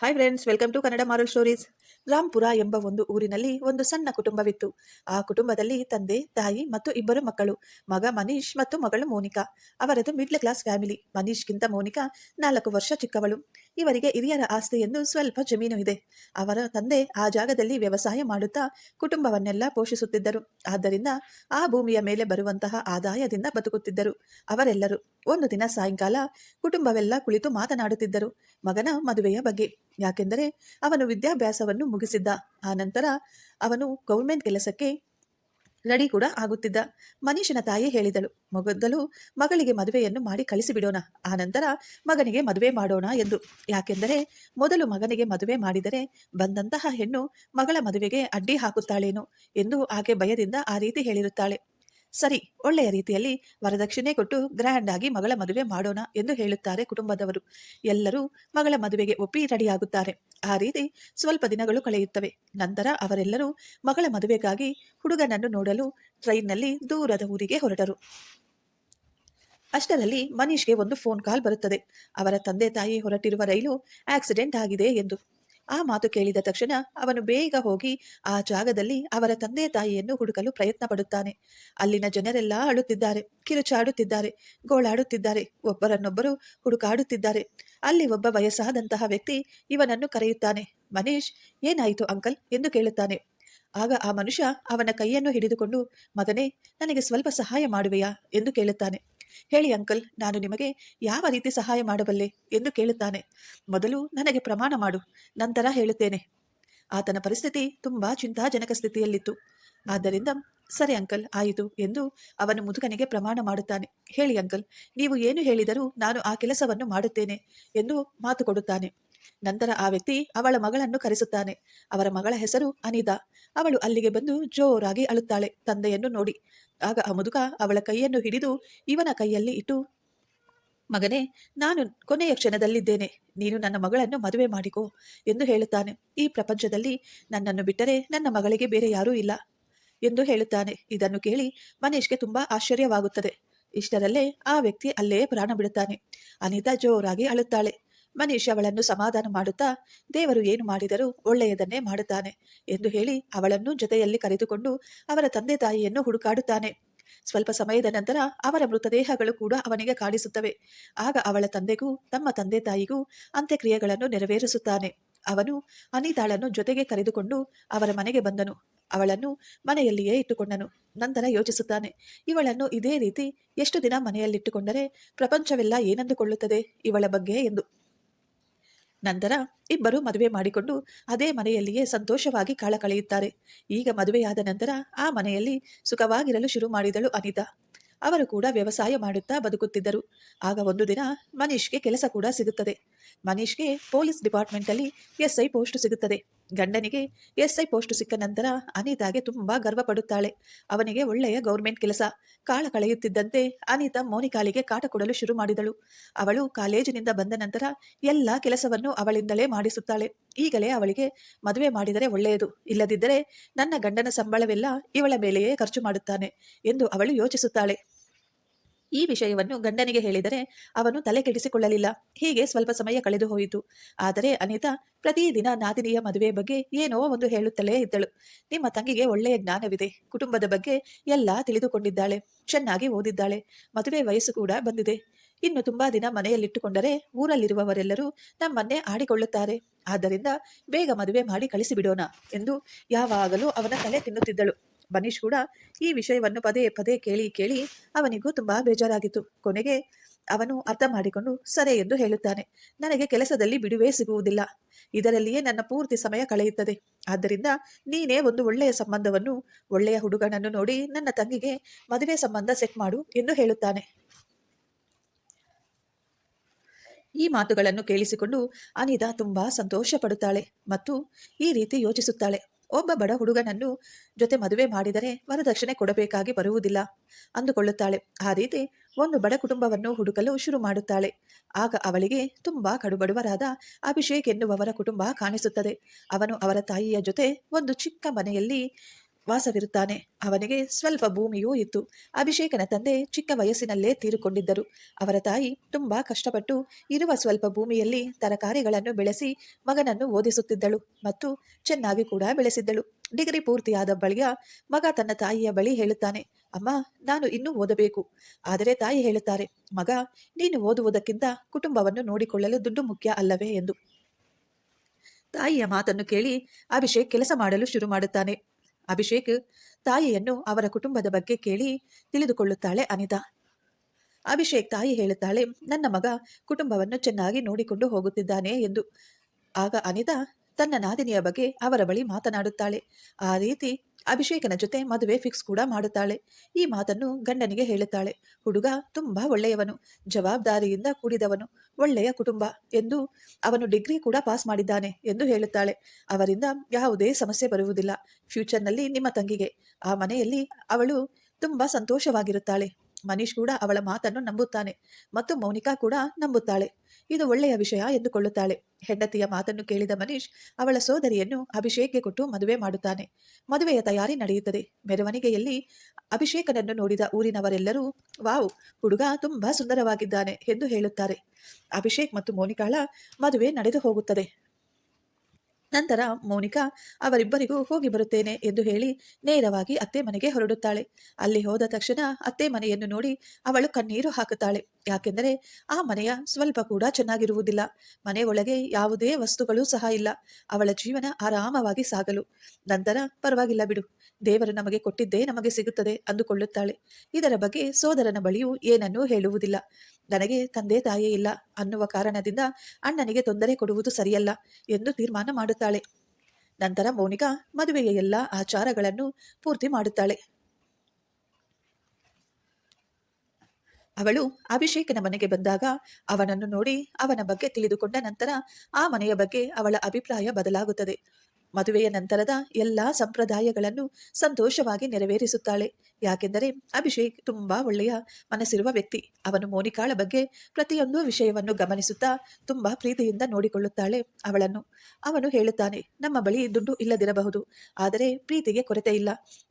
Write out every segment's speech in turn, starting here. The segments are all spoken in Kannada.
Hi friends welcome to Kannada moral stories Rampur ಎಂಬ ಒಂದು ಊರಿನಲ್ಲಿ ಒಂದು ಸಣ್ಣ ಕುಟುಂಬವಿತ್ತು. ಆ ಕುಟುಂಬದಲ್ಲಿ ತಂದೆ, ತಾಯಿ ಮತ್ತು ಇಬ್ಬರು ಮಕ್ಕಳು, ಮಗ ಮನೀಶ್ ಮತ್ತು ಮಗಳು ಮೋನಿಕಾ. ಅವರದು ಮಿಡ್ಲ್ ಕ್ಲಾಸ್ ಫ್ಯಾಮಿಲಿ ಮನೀಶ್ಗಿಂತ ಮೋನಿಕಾ ನಾಲ್ಕು ವರ್ಷ ಚಿಕ್ಕವಳು. ಇವರಿಗೆ ಹಿರಿಯರ ಆಸ್ತಿ ಎಂದು ಸ್ವಲ್ಪ ಜಮೀನು ಇದೆ. ಅವರ ತಂದೆ ಆ ಜಾಗದಲ್ಲಿ ವ್ಯವಸಾಯ ಮಾಡುತ್ತಾ ಕುಟುಂಬವನ್ನೆಲ್ಲ ಪೋಷಿಸುತ್ತಿದ್ದರು. ಆದ್ದರಿಂದ ಆ ಭೂಮಿಯ ಮೇಲೆ ಬರುವಂತಹ ಆದಾಯದಿಂದ ಬದುಕುತ್ತಿದ್ದರು. ಅವರೆಲ್ಲರೂ ಒಂದು ದಿನ ಸಾಯಂಕಾಲ ಕುಟುಂಬವೆಲ್ಲ ಕುಳಿತು ಮಾತನಾಡುತ್ತಿದ್ದರು. ಮಗನ ಮದುವೆಯ ಬಗ್ಗೆ. ಯಾಕೆಂದರೆ ಅವನು ವಿದ್ಯಾಭ್ಯಾಸವನ್ನು ಮುಗಿಸಿದ್ದ. ಆ ಅವನು ಗೌರ್ಮೆಂಟ್ ಕೆಲಸಕ್ಕೆ ರೆಡಿ ಕೂಡ ಆಗುತ್ತಿದ್ದ. ಮನೀಷನ ತಾಯಿ ಹೇಳಿದಳು, ಮೊದಲು ಮಗಳಿಗೆ ಮದುವೆಯನ್ನು ಮಾಡಿ ಕಳಿಸಿಬಿಡೋಣ, ಆ ನಂತರ ಮಗನಿಗೆ ಮದುವೆ ಮಾಡೋಣ ಎಂದು. ಯಾಕೆಂದರೆ ಮೊದಲು ಮಗನಿಗೆ ಮದುವೆ ಮಾಡಿದರೆ ಬಂದಂತಹ ಹೆಣ್ಣು ಮಗಳ ಮದುವೆಗೆ ಅಡ್ಡಿ ಹಾಕುತ್ತಾಳೇನೋ ಎಂದು ಆಕೆ ಭಯದಿಂದ ಆ ರೀತಿ ಹೇಳಿರುತ್ತಾಳೆ. ಸರಿ, ಒಳ್ಳೆಯ ರೀತಿಯಲ್ಲಿ ವರದಕ್ಷಿಣೆ ಕೊಟ್ಟು ಗ್ರ್ಯಾಂಡ್ ಆಗಿ ಮಗಳ ಮದುವೆ ಮಾಡೋಣ ಎಂದು ಹೇಳುತ್ತಾರೆ ಕುಟುಂಬದವರು. ಎಲ್ಲರೂ ಮಗಳ ಮದುವೆಗೆ ಒಪ್ಪಿ ರೆಡಿಯಾಗುತ್ತಾರೆ. ಆ ರೀತಿ ಸ್ವಲ್ಪ ದಿನಗಳು ಕಳೆಯುತ್ತವೆ. ನಂತರ ಅವರೆಲ್ಲರೂ ಮಗಳ ಮದುವೆಗಾಗಿ ಹುಡುಗನನ್ನು ನೋಡಲು ಟ್ರೈನ್ನಲ್ಲಿ ದೂರದ ಊರಿಗೆ ಹೊರಟರು. ಅಷ್ಟರಲ್ಲಿ ಮನೀಶ್ಗೆ ಒಂದು ಫೋನ್ ಕಾಲ್ ಬರುತ್ತದೆ. ಅವರ ತಂದೆ ತಾಯಿ ಹೊರಟಿರುವ ರೈಲು ಆಕ್ಸಿಡೆಂಟ್ ಆಗಿದೆ ಎಂದು. ಆ ಮಾತು ಕೇಳಿದ ತಕ್ಷಣ ಅವನು ಬೇಗ ಹೋಗಿ ಆ ಜಾಗದಲ್ಲಿ ಅವರ ತಂದೆ ತಾಯಿಯನ್ನು ಹುಡುಕಲು ಪ್ರಯತ್ನ ಪಡುತ್ತಾನೆ ಅಲ್ಲಿನ ಜನರೆಲ್ಲ ಅಳುತ್ತಿದ್ದಾರೆ, ಕಿರುಚಾಡುತ್ತಿದ್ದಾರೆ, ಗೋಳಾಡುತ್ತಿದ್ದಾರೆ, ಒಬ್ಬರನ್ನೊಬ್ಬರು ಹುಡುಕಾಡುತ್ತಿದ್ದಾರೆ. ಅಲ್ಲಿ ಒಬ್ಬ ವಯಸ್ಸಾದಂತಹ ವ್ಯಕ್ತಿ ಇವನನ್ನು ಕರೆಯುತ್ತಾನೆ, ಮನೀಶ್, ಏನಾಯಿತು ಅಂಕಲ್? ಎಂದು ಕೇಳುತ್ತಾನೆ. ಆಗ ಆ ಮನುಷ್ಯ ಅವನ ಕೈಯನ್ನು ಹಿಡಿದುಕೊಂಡು, ಮಗನೇ, ನನಗೆ ಸ್ವಲ್ಪ ಸಹಾಯ ಮಾಡುವೆಯಾ? ಎಂದು ಕೇಳುತ್ತಾನೆ. ಹೇಳಿ ಅಂಕಲ್, ನಾನು ನಿಮಗೆ ಯಾವ ರೀತಿ ಸಹಾಯ ಮಾಡಬಲ್ಲೆ ಎಂದು ಕೇಳುತ್ತಾನೆ. ಮೊದಲು ನನಗೆ ಪ್ರಮಾಣ ಮಾಡು, ನಂತರ ಹೇಳುತ್ತೇನೆ. ಆತನ ಪರಿಸ್ಥಿತಿ ತುಂಬಾ ಚಿಂತಾಜನಕ ಸ್ಥಿತಿಯಲ್ಲಿತ್ತು. ಆದ್ದರಿಂದ ಸರಿ ಅಂಕಲ್, ಆಯಿತು ಎಂದು ಅವನು ಮುದುಕನಿಗೆ ಪ್ರಮಾಣ ಮಾಡುತ್ತಾನೆ. ಹೇಳಿ ಅಂಕಲ್, ನೀವು ಏನು ಹೇಳಿದರೂ ನಾನು ಆ ಕೆಲಸವನ್ನು ಮಾಡುತ್ತೇನೆ ಎಂದು ಮಾತು ಕೊಡುತ್ತಾನೆ. ನಂತರ ಆ ವ್ಯಕ್ತಿ ಅವಳ ಮಗಳನ್ನು ಕರೆಸುತ್ತಾನೆ. ಅವರ ಮಗಳ ಹೆಸರು ಅನಿತಾ. ಅವಳು ಅಲ್ಲಿಗೆ ಬಂದು ಜೋರಾಗಿ ಅಳುತ್ತಾಳೆ. ತಂದೆಯನ್ನು ನೋಡಿ. ಆಗ ಆ ಮುದುಕ ಅವಳ ಕೈಯನ್ನು ಹಿಡಿದು ಇವನ ಕೈಯಲ್ಲಿ ಇಟ್ಟು, ಮಗನೇ, ನಾನು ಕೊನೆಯ ಕ್ಷಣದಲ್ಲಿದ್ದೇನೆ. ನೀನು ನನ್ನ ಮಗಳನ್ನು ಮದುವೆ ಮಾಡಿಕೋ ಎಂದು ಹೇಳುತ್ತಾನೆ. ಈ ಪ್ರಪಂಚದಲ್ಲಿ ನನ್ನನ್ನು ಬಿಟ್ಟರೆ ನನ್ನ ಮಗಳಿಗೆ ಬೇರೆ ಯಾರೂ ಇಲ್ಲ ಎಂದು ಹೇಳುತ್ತಾನೆ. ಇದನ್ನು ಕೇಳಿ ಮನೀಶ್ಗೆ ತುಂಬಾ ಆಶ್ಚರ್ಯವಾಗುತ್ತದೆ. ಇಷ್ಟರಲ್ಲೇ ಆ ವ್ಯಕ್ತಿ ಅಲ್ಲೇ ಪ್ರಾಣ ಬಿಡುತ್ತಾನೆ. ಅನಿತಾ ಜೋರಾಗಿ ಅಳುತ್ತಾಳೆ. ಮನೀಶ್ ಅವಳನ್ನು ಸಮಾಧಾನ ಮಾಡುತ್ತಾ, ದೇವರು ಏನು ಮಾಡಿದರೂ ಒಳ್ಳೆಯದನ್ನೇ ಮಾಡುತ್ತಾನೆ ಎಂದು ಹೇಳಿ ಅವಳನ್ನು ಜೊತೆಯಲ್ಲಿ ಕರೆದುಕೊಂಡು ಅವರ ತಂದೆ ತಾಯಿಯನ್ನು ಹುಡುಕಾಡುತ್ತಾನೆ. ಸ್ವಲ್ಪ ಸಮಯದ ನಂತರ ಅವರ ಮೃತದೇಹಗಳು ಕೂಡ ಅವನಿಗೆ ಕಾಣಿಸುತ್ತವೆ. ಆಗ ಅವಳ ತಂದೆಗೂ, ತಮ್ಮ ತಂದೆ ತಾಯಿಗೂ ಅಂತ್ಯಕ್ರಿಯೆಗಳನ್ನು ನೆರವೇರಿಸುತ್ತಾನೆ. ಅವನು ಅನಿತಾಳನ್ನು ಜೊತೆಗೆ ಕರೆದುಕೊಂಡು ಅವರ ಮನೆಗೆ ಬಂದನು. ಅವಳನ್ನು ಮನೆಯಲ್ಲಿಯೇ ಇಟ್ಟುಕೊಂಡನು. ನಂತರ ಯೋಚಿಸುತ್ತಾನೆ, ಇವಳನ್ನು ಇದೇ ರೀತಿ ಎಷ್ಟು ದಿನ ಮನೆಯಲ್ಲಿಟ್ಟುಕೊಂಡರೆ ಪ್ರಪಂಚವೆಲ್ಲ ಏನಂದುಕೊಳ್ಳುತ್ತದೆ ಇವಳ ಬಗ್ಗೆ ಎಂದು. ನಂತರ ಇಬ್ಬರು ಮದುವೆ ಮಾಡಿಕೊಂಡು ಅದೇ ಮನೆಯಲ್ಲಿಯೇ ಸಂತೋಷವಾಗಿ ಕಾಲ ಕಳೆಯುತ್ತಾರೆ. ಈಗ ಮದುವೆಯಾದ ನಂತರ ಆ ಮನೆಯಲ್ಲಿ ಸುಖವಾಗಿರಲು ಶುರು ಮಾಡಿದಳು ಅನಿತಾ. ಅವರು ಕೂಡ ವ್ಯವಸಾಯ ಮಾಡುತ್ತಾ ಬದುಕುತ್ತಿದ್ದರು. ಆಗ ಒಂದು ದಿನ ಮನೀಶ್ಗೆ ಕೆಲಸ ಕೂಡ ಸಿಗುತ್ತದೆ. ಮನೀಶ್ಗೆ ಪೊಲೀಸ್ ಡಿಪಾರ್ಟ್ಮೆಂಟಲ್ಲಿ ಎಸ್ಐ ಪೋಸ್ಟ್ ಸಿಗುತ್ತದೆ. ಗಂಡನಿಗೆ ಎಸ್ಐ ಪೋಸ್ಟ್ ಸಿಕ್ಕ ನಂತರ ಅನಿತಾಗೆ ತುಂಬಾ ಗರ್ವ ಪಡುತ್ತಾಳೆ. ಅವನಿಗೆ ಒಳ್ಳೆಯ ಗೌರ್ಮೆಂಟ್ ಕೆಲಸ. ಕಾಳ ಕಳೆಯುತ್ತಿದ್ದಂತೆ ಅನಿತಾ ಮೋನಿಕಾಲಿಗೆ ಕಾಟ ಕೊಡಲು ಶುರು ಮಾಡಿದಳು. ಅವಳು ಕಾಲೇಜಿನಿಂದ ಬಂದ ನಂತರ ಎಲ್ಲ ಕೆಲಸವನ್ನು ಅವಳಿಂದಲೇ ಮಾಡಿಸುತ್ತಾಳೆ. ಈಗಲೇ ಅವಳಿಗೆ ಮದುವೆ ಮಾಡಿದರೆ ಒಳ್ಳೆಯದು. ಇಲ್ಲದಿದ್ದರೆ ನನ್ನ ಗಂಡನ ಸಂಬಳವೆಲ್ಲ ಇವಳ ಮೇಲೆಯೇ ಖರ್ಚು ಮಾಡುತ್ತಾನೆ ಎಂದು ಅವಳು ಯೋಚಿಸುತ್ತಾಳೆ. ಈ ವಿಷಯವನ್ನು ಗಂಡನಿಗೆ ಹೇಳಿದರೆ ಅವನು ತಲೆ ಕೆಡಿಸಿಕೊಳ್ಳಲಿಲ್ಲ. ಹೀಗೆ ಸ್ವಲ್ಪ ಸಮಯ ಕಳೆದು ಹೋಯಿತು. ಆದರೆ ಅನಿತಾ, ಪ್ರತಿದಿನ ನಾದಿನಿಯ ಮದುವೆ ಬಗ್ಗೆ ಏನೋ ಒಂದು ಹೇಳುತ್ತಲೇ ಇದ್ದಳು. ನಿಮ್ಮ ತಂಗಿಗೆ ಒಳ್ಳೆಯ ಜ್ಞಾನವಿದೆ. ಕುಟುಂಬದ ಬಗ್ಗೆ ಎಲ್ಲ ತಿಳಿದುಕೊಂಡಿದ್ದಾಳೆ. ಚೆನ್ನಾಗಿ ಓದಿದ್ದಾಳೆ. ಮದುವೆ ವಯಸ್ಸು ಕೂಡ ಬಂದಿದೆ. ಇನ್ನು ತುಂಬಾ ದಿನ ಮನೆಯಲ್ಲಿಟ್ಟುಕೊಂಡರೆ ಊರಲ್ಲಿರುವವರೆಲ್ಲರೂ ನಮ್ಮನ್ನೇ ಆಡಿಕೊಳ್ಳುತ್ತಾರೆ. ಆದ್ದರಿಂದ ಬೇಗ ಮದುವೆ ಮಾಡಿ ಕಳಿಸಿಬಿಡೋಣ ಎಂದು ಯಾವಾಗಲೂ ಅವನ ತಲೆ ತಿನ್ನುತ್ತಿದ್ದಳು. ಬನೀಶ್ ಕೂಡ ಈ ವಿಷಯವನ್ನು ಪದೇ ಪದೇ ಕೇಳಿ ಕೇಳಿ ಅವನಿಗೂ ತುಂಬಾ ಬೇಜಾರಾಗಿತ್ತು. ಕೊನೆಗೆ ಅವನು ಅರ್ಥ ಮಾಡಿಕೊಂಡು ಸರಿ ಎಂದು ಹೇಳುತ್ತಾನೆ. ನನಗೆ ಕೆಲಸದಲ್ಲಿ ಬಿಡುವೇ ಸಿಗುವುದಿಲ್ಲ. ಇದರಲ್ಲಿಯೇ ನನ್ನ ಪೂರ್ತಿ ಸಮಯ ಕಳೆಯುತ್ತದೆ. ಆದ್ದರಿಂದ ನೀನೇ ಒಂದು ಒಳ್ಳೆಯ ಸಂಬಂಧವನ್ನು, ಒಳ್ಳೆಯ ಹುಡುಗನನ್ನು ನೋಡಿ ನನ್ನ ತಂಗಿಗೆ ಮದುವೆ ಸಂಬಂಧ ಸೆಟ್ ಮಾಡು ಎಂದು ಹೇಳುತ್ತಾನೆ. ಈ ಮಾತುಗಳನ್ನು ಕೇಳಿಸಿಕೊಂಡು ಅನಿತಾ ತುಂಬಾ ಸಂತೋಷ ಪಡುತ್ತಾಳೆ ಮತ್ತು ಈ ರೀತಿ ಯೋಚಿಸುತ್ತಾಳೆ. ಒಬ್ಬ ಬಡ ಹುಡುಗನನ್ನು ಜೊತೆ ಮದುವೆ ಮಾಡಿದರೆ ವರದಕ್ಷಿಣೆ ಕೊಡಬೇಕಾಗಿ ಬರುವುದಿಲ್ಲ ಅಂದುಕೊಳ್ಳುತ್ತಾಳೆ. ಆ ರೀತಿ ಒಂದು ಬಡ ಕುಟುಂಬವನ್ನು ಹುಡುಕಲು ಶುರು ಮಾಡುತ್ತಾಳೆ. ಆಗ ಅವಳಿಗೆ ತುಂಬಾ ಕಡುಬಡವರಾದ ಅಭಿಷೇಕ್ ಎನ್ನುವವರ ಕುಟುಂಬ ಕಾಣಿಸುತ್ತದೆ. ಅವನು ಅವರ ತಾಯಿಯ ಜೊತೆ ಒಂದು ಚಿಕ್ಕ ಮನೆಯಲ್ಲಿ ವಾಸವಿರುತ್ತಾನೆ. ಅವನಿಗೆ ಸ್ವಲ್ಪ ಭೂಮಿಯೂ ಇತ್ತು. ಅಭಿಷೇಕನ ತಂದೆ ಚಿಕ್ಕ ವಯಸ್ಸಿನಲ್ಲೇ ತೀರಿಕೊಂಡಿದ್ದರು. ಅವರ ತಾಯಿ ತುಂಬಾ ಕಷ್ಟಪಟ್ಟು ಇರುವ ಸ್ವಲ್ಪ ಭೂಮಿಯಲ್ಲಿ ತರಕಾರಿಗಳನ್ನು ಬೆಳೆಸಿ ಮಗನನ್ನು ಓದಿಸುತ್ತಿದ್ದಳು ಮತ್ತು ಚೆನ್ನಾಗಿ ಕೂಡ ಬೆಳೆಸಿದ್ದಳು. ಡಿಗ್ರಿ ಪೂರ್ತಿಯಾದ ಬಳಿಯ ಮಗ ತನ್ನ ತಾಯಿಯ ಬಳಿ ಹೇಳುತ್ತಾನೆ, ಅಮ್ಮ, ನಾನು ಇನ್ನೂ ಓದಬೇಕು. ಆದರೆ ತಾಯಿ ಹೇಳುತ್ತಾರೆ, ಮಗ, ನೀನು ಓದುವುದಕ್ಕಿಂತ ಕುಟುಂಬವನ್ನು ನೋಡಿಕೊಳ್ಳಲು ದುಡ್ಡು ಮುಖ್ಯ ಅಲ್ಲವೇ? ಎಂದು. ತಾಯಿಯ ಮಾತನ್ನು ಕೇಳಿ ಅಭಿಷೇಕ್ ಕೆಲಸ ಮಾಡಲು ಶುರು ಮಾಡುತ್ತಾನೆ. ಅಭಿಷೇಕ್ ತಾಯಿಯನ್ನು ಅವರ ಕುಟುಂಬದ ಬಗ್ಗೆ ಕೇಳಿ ತಿಳಿದುಕೊಳ್ಳುತ್ತಾಳೆ ಅನಿತಾ. ಅಭಿಷೇಕ್ ತಾಯಿ ಹೇಳುತ್ತಾಳೆ, ನನ್ನ ಮಗ ಕುಟುಂಬವನ್ನು ಚೆನ್ನಾಗಿ ನೋಡಿಕೊಂಡು ಹೋಗುತ್ತಿದ್ದಾನೆ ಎಂದು. ಆಗ ಅನಿತಾ ತನ್ನ ನಾದಿನಿಯ ಬಗ್ಗೆ ಅವರ ಬಳಿ ಮಾತನಾಡುತ್ತಾಳೆ. ಆ ರೀತಿ ಅಭಿಷೇಕನ ಜೊತೆ ಮದುವೆ ಫಿಕ್ಸ್ ಕೂಡ ಮಾಡುತ್ತಾಳೆ. ಈ ಮಾತನ್ನು ಗಂಡನಿಗೆ ಹೇಳುತ್ತಾಳೆ. ಹುಡುಗ ತುಂಬಾ ಒಳ್ಳೆಯವನು, ಜವಾಬ್ದಾರಿಯಿಂದ ಕೂಡಿದವನು, ಒಳ್ಳೆಯ ಕುಟುಂಬ ಎಂದು ಅವನು ಡಿಗ್ರಿ ಕೂಡ ಪಾಸ್ ಮಾಡಿದ್ದಾನೆ ಎಂದು ಹೇಳುತ್ತಾಳೆ. ಅವರಿಂದ ಯಾವುದೇ ಸಮಸ್ಯೆ ಬರುವುದಿಲ್ಲ. ಫ್ಯೂಚರ್ನಲ್ಲಿ ನಿಮ್ಮ ತಂಗಿಗೆ, ಆ ಮನೆಯಲ್ಲಿ ಅವಳು ತುಂಬಾ ಸಂತೋಷವಾಗಿರುತ್ತಾಳೆ. ಮನೀಶ್ ಕೂಡ ಅವಳ ಮಾತನ್ನು ನಂಬುತ್ತಾನೆ ಮತ್ತು ಮೌನಿಕಾ ಕೂಡ ನಂಬುತ್ತಾಳೆ. ಇದು ಒಳ್ಳೆಯ ವಿಷಯ ಎಂದುಕೊಳ್ಳುತ್ತಾಳೆ. ಹೆಂಡತಿಯ ಮಾತನ್ನು ಕೇಳಿದ ಮನೀಶ್, ಅವಳ ಸೋದರಿಯನ್ನು ಅಭಿಷೇಕ್ಗೆ ಕೊಟ್ಟು ಮದುವೆ ಮಾಡುತ್ತಾನೆ. ಮದುವೆಯ ತಯಾರಿ ನಡೆಯುತ್ತದೆ. ಮೆರವಣಿಗೆಯಲ್ಲಿ ಅಭಿಷೇಕನನ್ನು ನೋಡಿದ ಊರಿನವರೆಲ್ಲರೂ, ವಾವ್, ಹುಡುಗ ತುಂಬಾ ಸುಂದರವಾಗಿದ್ದಾನೆ ಎಂದು ಹೇಳುತ್ತಾರೆ. ಅಭಿಷೇಕ್ ಮತ್ತು ಮೋನಿಕಾಳ ಮದುವೆ ನಡೆದು ಹೋಗುತ್ತದೆ ನಂತರ ಮೌನಿಕಾ, ಅವರಿಬ್ಬರಿಗೂ ಹೋಗಿ ಬರುತ್ತೇನೆ ಎಂದು ಹೇಳಿ ನೇರವಾಗಿ ಅತ್ತೆ ಮನೆಗೆ ಹೊರಡುತ್ತಾಳೆ. ಅಲ್ಲಿ ಹೋದ ತಕ್ಷಣ ಅತ್ತೆ ಮನೆಯನ್ನು ನೋಡಿ ಅವಳು ಕಣ್ಣೀರು ಹಾಕುತ್ತಾಳೆ. ಯಾಕೆಂದರೆ ಆ ಮನೆಯ ಸ್ವಲ್ಪ ಕೂಡ ಚೆನ್ನಾಗಿರುವುದಿಲ್ಲ. ಮನೆ ಒಳಗೆ ಯಾವುದೇ ವಸ್ತುಗಳು ಸಹ ಇಲ್ಲ. ಅವಳ ಜೀವನ ಆರಾಮವಾಗಿ ಸಾಗಲು. ನಂತರ ಪರವಾಗಿಲ್ಲ ಬಿಡು. ದೇವರು ನಮಗೆ ಕೊಟ್ಟಿದ್ದೇ ನಮಗೆ ಸಿಗುತ್ತದೆ ಅಂದುಕೊಳ್ಳುತ್ತಾಳೆ. ಇದರ ಬಗ್ಗೆ ಸೋದರನ ಬಳಿಯೂ ಏನನ್ನೂ ಹೇಳುವುದಿಲ್ಲ. ನನಗೆ ತಂದೆ ತಾಯಿ ಇಲ್ಲ ಅನ್ನುವ ಕಾರಣದಿಂದ ಅಣ್ಣನಿಗೆ ತೊಂದರೆ ಕೊಡುವುದು ಸರಿಯಲ್ಲ ಎಂದು ತೀರ್ಮಾನ ಮಾಡುತ್ತಾಳೆ. ನಂತರ ಮೌನಿಕಾ ಮದುವೆಯ ಎಲ್ಲ ಆಚಾರಗಳನ್ನು ಪೂರ್ತಿ ಮಾಡುತ್ತಾಳೆ. ಅವಳು ಅಭಿಷೇಕನ ಮನೆಗೆ ಬಂದಾಗ ಅವನನ್ನು ನೋಡಿ ಅವನ ಬಗ್ಗೆ ತಿಳಿದುಕೊಂಡ ನಂತರ ಆ ಮನೆಯ ಬಗ್ಗೆ ಅವಳ ಅಭಿಪ್ರಾಯ ಬದಲಾಗುತ್ತದೆ. ಮದುವೆಯ ನಂತರದ ಎಲ್ಲಾ ಸಂಪ್ರದಾಯಗಳನ್ನು ಸಂತೋಷವಾಗಿ ನೆರವೇರಿಸುತ್ತಾಳೆ. ಯಾಕೆಂದರೆ ಅಭಿಷೇಕ್ ತುಂಬಾ ಒಳ್ಳೆಯ ಮನಸ್ಸಿರುವ ವ್ಯಕ್ತಿ. ಅವನು ಮೋನಿಕಾಳ ಬಗ್ಗೆ ಪ್ರತಿಯೊಂದು ವಿಷಯವನ್ನು ಗಮನಿಸುತ್ತಾ ತುಂಬಾ ಪ್ರೀತಿಯಿಂದ ನೋಡಿಕೊಳ್ಳುತ್ತಾಳೆ ಅವಳನ್ನು. ಅವನು ಹೇಳುತ್ತಾನೆ, ನಮ್ಮ ಬಳಿ ದುಡ್ಡು ಇಲ್ಲದಿರಬಹುದು. ಆದರೆ ಪ್ರೀತಿಗೆ ಕೊರತೆ ಇಲ್ಲ.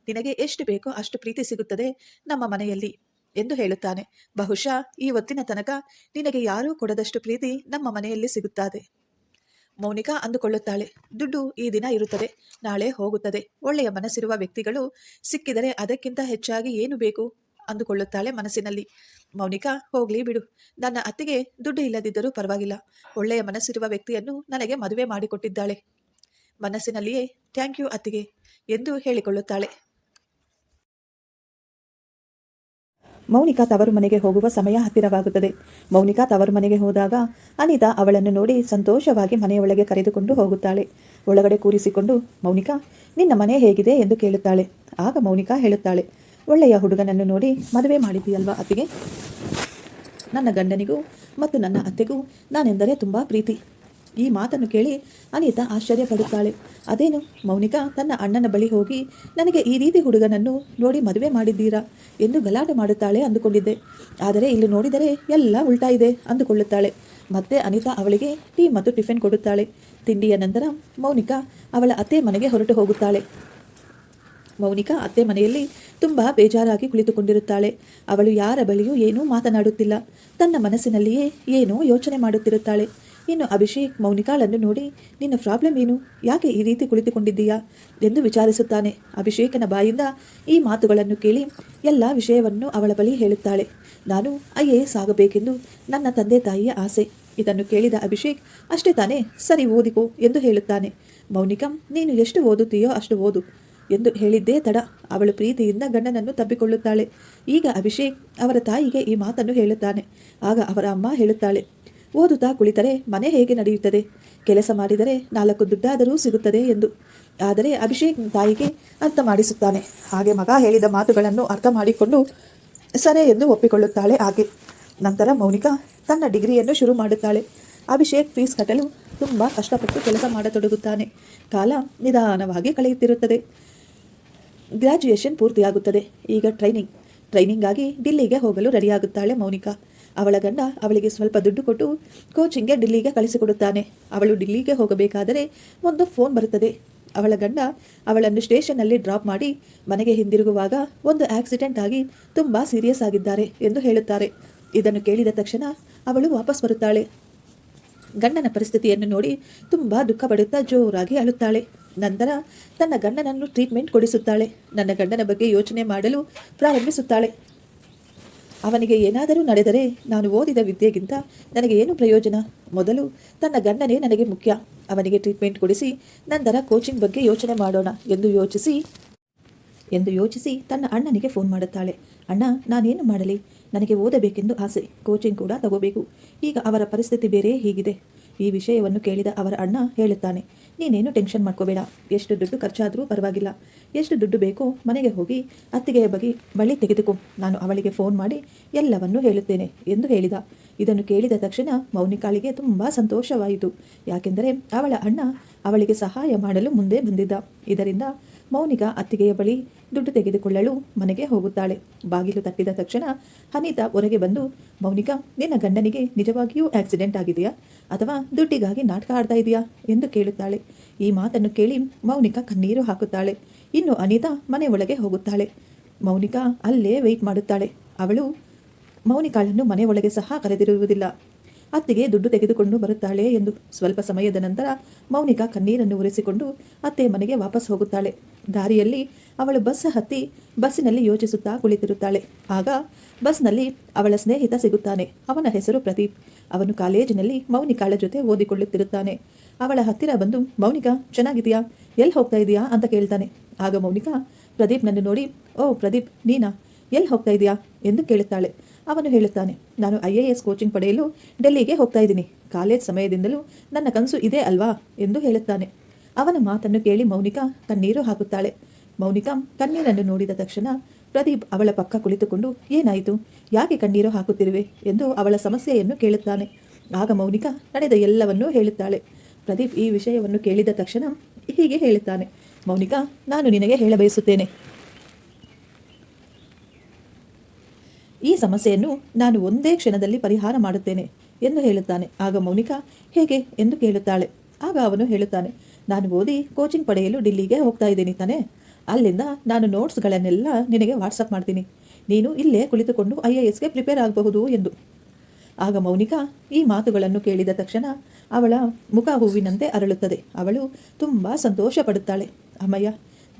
ನಿನಗೆ ಎಷ್ಟು ಬೇಕೋ ಅಷ್ಟು ಪ್ರೀತಿ ಸಿಗುತ್ತದೆ ನಮ್ಮ ಮನೆಯಲ್ಲಿ ಎಂದು ಹೇಳುತ್ತಾನೆ. ಬಹುಶಃ ಈ ಹೊತ್ತಿನ ತನಕ ನಿನಗೆ ಯಾರೂ ಕೊಡದಷ್ಟು ಪ್ರೀತಿ ನಮ್ಮ ಮನೆಯಲ್ಲಿ ಸಿಗುತ್ತದೆ. ಮೌನಿಕಾ ಅಂದುಕೊಳ್ಳುತ್ತಾಳೆ. ದುಡ್ಡು ಈ ದಿನ ಇರುತ್ತದೆ, ನಾಳೆ ಹೋಗುತ್ತದೆ. ಒಳ್ಳೆಯ ಮನಸ್ಸಿರುವ ವ್ಯಕ್ತಿಗಳು ಸಿಕ್ಕಿದರೆ ಅದಕ್ಕಿಂತ ಹೆಚ್ಚಾಗಿ ಏನು ಬೇಕು? ಅಂದುಕೊಳ್ಳುತ್ತಾಳೆ ಮನಸ್ಸಿನಲ್ಲಿ. ಮೌನಿಕಾ, ಹೋಗ್ಲಿ ಬಿಡು. ನನ್ನ ಅತ್ತಿಗೆ ದುಡ್ಡು ಇಲ್ಲದಿದ್ದರೂ ಪರವಾಗಿಲ್ಲ. ಒಳ್ಳೆಯ ಮನಸ್ಸಿರುವ ವ್ಯಕ್ತಿಯನ್ನು ನನಗೆ ಮದುವೆ ಮಾಡಿಕೊಟ್ಟಿದ್ದಾಳೆ. ಮನಸ್ಸಿನಲ್ಲಿಯೇ ಥ್ಯಾಂಕ್ ಯು ಅತ್ತಿಗೆ ಎಂದು ಹೇಳಿಕೊಳ್ಳುತ್ತಾಳೆ. ಮೌನಿಕಾ ತವರು ಮನೆಗೆ ಹೋಗುವ ಸಮಯ ಹತ್ತಿರವಾಗುತ್ತದೆ. ಮೌನಿಕಾ ತವರು ಮನೆಗೆ ಹೋದಾಗ ಅನಿತಾ ಅವಳನ್ನು ನೋಡಿ ಸಂತೋಷವಾಗಿ ಮನೆಯೊಳಗೆ ಕರೆದುಕೊಂಡು ಹೋಗುತ್ತಾಳೆ. ಒಳಗಡೆ ಕೂರಿಸಿಕೊಂಡು, ಮೌನಿಕಾ, ನಿನ್ನ ಮನೆ ಹೇಗಿದೆ? ಎಂದು ಕೇಳುತ್ತಾಳೆ. ಆಗ ಮೌನಿಕಾ ಹೇಳುತ್ತಾಳೆ, ಒಳ್ಳೆಯ ಹುಡುಗನನ್ನು ನೋಡಿ ಮದುವೆ ಮಾಡಿದ್ದೀಯಲ್ವಾ ಅತ್ತಿಗೆ? ನನ್ನ ಗಂಡನಿಗೂ ಮತ್ತು ನನ್ನ ಅತ್ತೆಗೂ ನಾನೆಂದರೆ ತುಂಬ ಪ್ರೀತಿ. ಈ ಮಾತನ್ನು ಕೇಳಿ ಅನಿತಾ ಆಶ್ಚರ್ಯಪಡುತ್ತಾಳೆ. ಅದೇನು? ಮೌನಿಕಾ, ತನ್ನ ಅಣ್ಣನ ಬಳಿ ಹೋಗಿ, ನನಗೆ ಈ ರೀತಿ ಹುಡುಗನನ್ನು ನೋಡಿ ಮದುವೆ ಮಾಡಿದ್ದೀರಾ? ಎಂದು ಗಲಾಟೆ ಮಾಡುತ್ತಾಳೆ ಅಂದುಕೊಂಡಿದ್ದೆ. ಆದರೆ ಇಲ್ಲಿ ನೋಡಿದರೆ ಎಲ್ಲ ಉಲ್ಟಾ ಇದೆ ಅಂದುಕೊಳ್ಳುತ್ತಾಳೆ. ಮತ್ತೆ ಅನಿತಾ ಅವಳಿಗೆ ಟೀ ಮತ್ತು ಟಿಫಿನ್ ಕೊಡುತ್ತಾಳೆ. ತಿಂಡಿಯ ನಂತರ ಮೌನಿಕಾ ಅವಳ ಅತ್ತೆ ಮನೆಗೆ ಹೊರಟು ಹೋಗುತ್ತಾಳೆ. ಮೌನಿಕಾ ಅತ್ತೆ ಮನೆಯಲ್ಲಿ ತುಂಬ ಬೇಜಾರಾಗಿ ಕುಳಿತುಕೊಂಡಿರುತ್ತಾಳೆ. ಅವಳು ಯಾರ ಬಳಿಯೂ ಏನೂ ಮಾತನಾಡುತ್ತಿಲ್ಲ. ತನ್ನ ಮನಸ್ಸಿನಲ್ಲಿಯೇ ಏನೋ ಯೋಚನೆ ಮಾಡುತ್ತಿರುತ್ತಾಳೆ. ಇನ್ನು ಅಭಿಷೇಕ್ ಮೌನಿಕಾಳನ್ನು ನೋಡಿ, ನಿನ್ನ ಪ್ರಾಬ್ಲಮ್ ಏನು? ಯಾಕೆ ಈ ರೀತಿ ಕುಳಿತುಕೊಂಡಿದ್ದೀಯಾ? ಎಂದು ವಿಚಾರಿಸುತ್ತಾನೆ ಅಭಿಷೇಕನ ಬಾಯಿಂದ ಈ ಮಾತುಗಳನ್ನು ಕೇಳಿ ಎಲ್ಲ ವಿಷಯವನ್ನು ಅವಳ ಬಳಿ ಹೇಳುತ್ತಾಳೆ. ನಾನು ಐ ಎ ಎಸ್ ಆಗಬೇಕೆಂದು ನನ್ನ ತಂದೆ ತಾಯಿಯ ಆಸೆ. ಇದನ್ನು ಕೇಳಿದ ಅಭಿಷೇಕ್, ಅಷ್ಟೇ ತಾನೇ, ಸರಿ ಓದಿಕೋ ಎಂದು ಹೇಳುತ್ತಾನೆ. ಮೌನಿಕಂ, ನೀನು ಎಷ್ಟು ಓದುತ್ತೀಯೋ ಅಷ್ಟು ಓದು ಎಂದು ಹೇಳಿದ್ದೇ ತಡ, ಅವಳು ಪ್ರೀತಿಯಿಂದ ಗಂಡನನ್ನು ತಬ್ಬಿಕೊಳ್ಳುತ್ತಾಳೆ. ಈಗ ಅಭಿಷೇಕ್ ಅವರ ತಾಯಿಗೆ ಈ ಮಾತನ್ನು ಹೇಳುತ್ತಾನೆ. ಆಗ ಅವರ ಅಮ್ಮ ಹೇಳುತ್ತಾಳೆ ಓದುತ್ತಾ ಕುಳಿತರೆ ಮನೆ ಹೇಗೆ ನಡೆಯುತ್ತದೆ? ಕೆಲಸ ಮಾಡಿದರೆ ನಾಲ್ಕು ದುಡ್ಡಾದರೂ ಸಿಗುತ್ತದೆ ಎಂದು. ಆದರೆ ಅಭಿಷೇಕ್ ತಾಯಿಗೆ ಅರ್ಥ ಮಾಡಿಸುತ್ತಾನೆ. ಹಾಗೆ ಮಗ ಹೇಳಿದ ಮಾತುಗಳನ್ನು ಅರ್ಥ ಮಾಡಿಕೊಂಡು ಸರಿ ಎಂದು ಒಪ್ಪಿಕೊಳ್ಳುತ್ತಾಳೆ ಆಕೆ ನಂತರ ಮೌನಿಕಾ ತನ್ನ ಡಿಗ್ರಿಯನ್ನು ಶುರು ಮಾಡುತ್ತಾಳೆ. ಅಭಿಷೇಕ್ ಫೀಸ್ ಕಟ್ಟಲು ತುಂಬ ಕಷ್ಟಪಟ್ಟು ಕೆಲಸ ಮಾಡತೊಡಗುತ್ತಾನೆ. ಕಾಲ ನಿಧಾನವಾಗಿ ಕಳೆಯುತ್ತಿರುತ್ತದೆ. ಗ್ರ್ಯಾಜುಯೇಷನ್ ಪೂರ್ತಿಯಾಗುತ್ತದೆ. ಈಗ ಟ್ರೈನಿಂಗ್. ಟ್ರೈನಿಂಗ್ ಆಗಿ ಡಿಲ್ಲಿಗೆ ಹೋಗಲು ರೆಡಿಯಾಗುತ್ತಾಳೆ ಮೌನಿಕಾ. ಅವಳ ಗಂಡ ಅವಳಿಗೆ ಸ್ವಲ್ಪ ದುಡ್ಡು ಕೊಟ್ಟು ಕೋಚಿಂಗ್ಗೆ ಡಿಲ್ಲಿಗೆ ಕಳಿಸಿಕೊಡುತ್ತಾನೆ. ಅವಳು ಡಿಲ್ಲಿಗೆ ಹೋಗಬೇಕಾದರೆ ಒಂದು ಫೋನ್ ಬರುತ್ತದೆ. ಅವಳ ಗಂಡ ಅವಳನ್ನು ಸ್ಟೇಷನ್ನಲ್ಲಿ ಡ್ರಾಪ್ ಮಾಡಿ ಮನೆಗೆ ಹಿಂದಿರುಗುವಾಗ ಒಂದು ಆಕ್ಸಿಡೆಂಟ್ ಆಗಿ ತುಂಬ ಸೀರಿಯಸ್ ಆಗಿದ್ದಾರೆ ಎಂದು ಹೇಳುತ್ತಾರೆ. ಇದನ್ನು ಕೇಳಿದ ತಕ್ಷಣ ಅವಳು ವಾಪಸ್ ಬರುತ್ತಾಳೆ. ಗಂಡನ ಪರಿಸ್ಥಿತಿಯನ್ನು ನೋಡಿ ತುಂಬ ದುಃಖ ಪಡುತ್ತಾ ಜೋರಾಗಿ ಅಳುತ್ತಾಳೆ. ನಂತರ ತನ್ನ ಗಂಡನನ್ನು ಟ್ರೀಟ್ಮೆಂಟ್ ಕೊಡಿಸುತ್ತಾಳೆ. ನನ್ನ ಗಂಡನ ಬಗ್ಗೆ ಯೋಚನೆ ಮಾಡಲು ಪ್ರಾರಂಭಿಸುತ್ತಾಳೆ. ಅವನಿಗೆ ಏನಾದರೂ ನಡೆದರೆ ನಾನು ಓದಿದ ವಿದ್ಯೆಗಿಂತ ನನಗೆ ಏನು ಪ್ರಯೋಜನ? ಮೊದಲು ತನ್ನ ಗಂಡನೇ ನನಗೆ ಮುಖ್ಯ. ಅವನಿಗೆ ಟ್ರೀಟ್ಮೆಂಟ್ ಕೊಡಿಸಿ, ನಂತರ ಕೋಚಿಂಗ್ ಬಗ್ಗೆ ಯೋಚನೆ ಮಾಡೋಣ ಎಂದು ಯೋಚಿಸಿ ಎಂದು ಯೋಚಿಸಿ ತನ್ನ ಅಣ್ಣನಿಗೆ ಫೋನ್ ಮಾಡುತ್ತಾಳೆ. ಅಣ್ಣ, ನಾನೇನು ಮಾಡಲಿ? ನನಗೆ ಓದಬೇಕೆಂದು ಆಸೆ. ಕೋಚಿಂಗ್ ಕೂಡ ತಗೋಬೇಕು. ಈಗ ಅವರ ಪರಿಸ್ಥಿತಿ ಬೇರೆ ಹೀಗಿದೆ. ಈ ವಿಷಯವನ್ನು ಕೇಳಿದ ಅವರ ಅಣ್ಣ ಹೇಳುತ್ತಾನೆ. ನೀನೇನು ಟೆನ್ಷನ್ ಮಾಡ್ಕೋಬೇಡ. ಎಷ್ಟು ದುಡ್ಡು ಖರ್ಚಾದರೂ ಪರವಾಗಿಲ್ಲ. ಎಷ್ಟು ದುಡ್ಡು ಬೇಕೋ ಮನೆಗೆ ಹೋಗಿ ಅತ್ತಿಗೆಯ ಬಗ್ಗೆ ಬಳಿ ತೆಗೆದುಕೋ. ನಾನು ಅವಳಿಗೆ ಫೋನ್ ಮಾಡಿ ಎಲ್ಲವನ್ನೂ ಹೇಳುತ್ತೇನೆ ಎಂದು ಹೇಳಿದ. ಇದನ್ನು ಕೇಳಿದ ತಕ್ಷಣ ಮೌನಿಕಾಳಿಗೆ ತುಂಬ ಸಂತೋಷವಾಯಿತು. ಯಾಕೆಂದರೆ ಅವಳ ಅಣ್ಣ ಅವಳಿಗೆ ಸಹಾಯ ಮಾಡಲು ಮುಂದೆ ಬಂದಿದ್ದ. ಇದರಿಂದ ಮೌನಿಕಾ ಅತ್ತಿಗೆಯ ಬಳಿ ದುಡ್ಡು ತೆಗೆದುಕೊಳ್ಳಲು ಮನೆಗೆ ಹೋಗುತ್ತಾಳೆ. ಬಾಗಿಲು ತಟ್ಟಿದ ತಕ್ಷಣ ಅನಿತಾ ಹೊರಗೆ ಬಂದು, ಮೌನಿಕಾ, ನಿನ್ನ ಗಂಡನಿಗೆ ನಿಜವಾಗಿಯೂ ಆಕ್ಸಿಡೆಂಟ್ ಆಗಿದೆಯಾ? ಅಥವಾ ದುಡ್ಡಿಗಾಗಿ ನಾಟಕ ಆಡ್ತಾ ಇದೆಯಾ? ಎಂದು ಕೇಳುತ್ತಾಳೆ. ಈ ಮಾತನ್ನು ಕೇಳಿ ಮೌನಿಕಾ ಕಣ್ಣೀರು ಹಾಕುತ್ತಾಳೆ. ಇನ್ನು ಅನಿತಾ ಮನೆ ಒಳಗೆ ಹೋಗುತ್ತಾಳೆ. ಮೌನಿಕಾ ಅಲ್ಲೇ ವೆಯ್ಟ್ ಮಾಡುತ್ತಾಳೆ. ಅವಳು ಮೌನಿಕಾಳನ್ನು ಮನೆ ಒಳಗೆ ಸಹ ಕರೆದಿರುವುದಿಲ್ಲ. ಅತ್ತೆಗೆ ದುಡ್ಡು ತೆಗೆದುಕೊಂಡು ಬರುತ್ತಾಳೆ ಎಂದು ಸ್ವಲ್ಪ ಸಮಯದ ನಂತರ ಮೌನಿಕಾ ಕಣ್ಣೀರನ್ನು ಉರಿಸಿಕೊಂಡು ಅತ್ತೆ ಮನೆಗೆ ವಾಪಸ್ ಹೋಗುತ್ತಾಳೆ. ದಾರಿಯಲ್ಲಿ ಅವಳು ಬಸ್ ಹತ್ತಿ ಬಸ್ಸಿನಲ್ಲಿ ಯೋಚಿಸುತ್ತಾ ಕುಳಿತಿರುತ್ತಾಳೆ. ಆಗ ಬಸ್ನಲ್ಲಿ ಅವಳ ಸ್ನೇಹಿತ ಸಿಗುತ್ತಾನೆ. ಅವನ ಹೆಸರು ಪ್ರದೀಪ್. ಅವನು ಕಾಲೇಜಿನಲ್ಲಿ ಮೌನಿಕಾಳ ಜೊತೆ ಓದಿಕೊಳ್ಳುತ್ತಿರುತ್ತಾನೆ. ಅವಳ ಹತ್ತಿರ ಬಂದು, ಮೌನಿಕಾ ಚೆನ್ನಾಗಿದೆಯಾ ಎಲ್ಲಿ ಹೋಗ್ತಾ ಇದೆಯಾ? ಅಂತ ಕೇಳ್ತಾನೆ. ಆಗ ಮೌನಿಕಾ, ಪ್ರದೀಪ್ನನ್ನು ನೋಡಿ. ಓ, ಪ್ರದೀಪ್, ನೀನಾ? ಎಲ್ಲಿ ಹೋಗ್ತಾ ಇದೆಯಾ? ಎಂದು ಕೇಳುತ್ತಾಳೆ. ಅವನು ಹೇಳುತ್ತಾನೆ, ನಾನು ಐ ಎ ಎಸ್ ಕೋಚಿಂಗ್ ಪಡೆಯಲು ಡೆಲ್ಲಿಗೆ ಹೋಗ್ತಾ ಇದ್ದೀನಿ. ಕಾಲೇಜ್ ಸಮಯದಿಂದಲೂ ನನ್ನ ಕನಸು ಇದೆ ಅಲ್ವಾ? ಎಂದು ಹೇಳುತ್ತಾನೆ. ಅವನ ಮಾತನ್ನು ಕೇಳಿ ಮೌನಿಕಾ ಕಣ್ಣೀರು ಹಾಕುತ್ತಾಳೆ. ಮೌನಿಕಾ, ಕಣ್ಣೀರನ್ನು ನೋಡಿದ ತಕ್ಷಣ ಪ್ರದೀಪ್ ಅವಳ ಪಕ್ಕ ಕುಳಿತುಕೊಂಡು, ಏನಾಯಿತು? ಯಾಕೆ ಕಣ್ಣೀರು ಹಾಕುತ್ತಿರುವೆ? ಎಂದು ಅವಳ ಸಮಸ್ಯೆಯನ್ನು ಕೇಳುತ್ತಾನೆ. ಆಗ ಮೌನಿಕಾ ನಡೆದ ಎಲ್ಲವನ್ನೂ ಹೇಳುತ್ತಾಳೆ. ಪ್ರದೀಪ್ ಈ ವಿಷಯವನ್ನು ಕೇಳಿದ ತಕ್ಷಣ ಹೀಗೆ ಹೇಳುತ್ತಾನೆ. ಮೌನಿಕಾ, ನಾನು ನಿನಗೆ ಹೇಳಬಯಸುತ್ತೇನೆ. ಈ ಸಮಸ್ಯೆಯನ್ನು ನಾನು ಒಂದೇ ಕ್ಷಣದಲ್ಲಿ ಪರಿಹಾರ ಮಾಡುತ್ತೇನೆ ಎಂದು ಹೇಳುತ್ತಾನೆ. ಆಗ ಮೌನಿಕಾ, ಹೇಗೆ? ಎಂದು ಕೇಳುತ್ತಾಳೆ. ಆಗ ಅವನು ಹೇಳುತ್ತಾನೆ, ನಾನು ಓದಿ ಕೋಚಿಂಗ್ ಪಡೆಯಲು ಡಿಲ್ಲಿಗೆ ಹೋಗ್ತಾ ಇದ್ದೀನಿ ತಾನೇ. ಅಲ್ಲಿಂದ ನಾನು ನೋಟ್ಸ್ಗಳನ್ನೆಲ್ಲ ನಿನಗೆ ವಾಟ್ಸಪ್ ಮಾಡ್ತೀನಿ. ನೀನು ಇಲ್ಲೇ ಕುಳಿತುಕೊಂಡು ಐ ಎ ಎಸ್ಗೆ ಪ್ರಿಪೇರ್ ಆಗಬಹುದು ಎಂದು. ಆಗ ಮೌನಿಕಾ ಈ ಮಾತುಗಳನ್ನು ಕೇಳಿದ ತಕ್ಷಣ ಅವಳ ಮುಖ ಹೂವಿನಂತೆ ಅರಳುತ್ತದೆ. ಅವಳು ತುಂಬ ಸಂತೋಷ ಪಡುತ್ತಾಳೆ ಅಮ್ಮಯ್ಯ,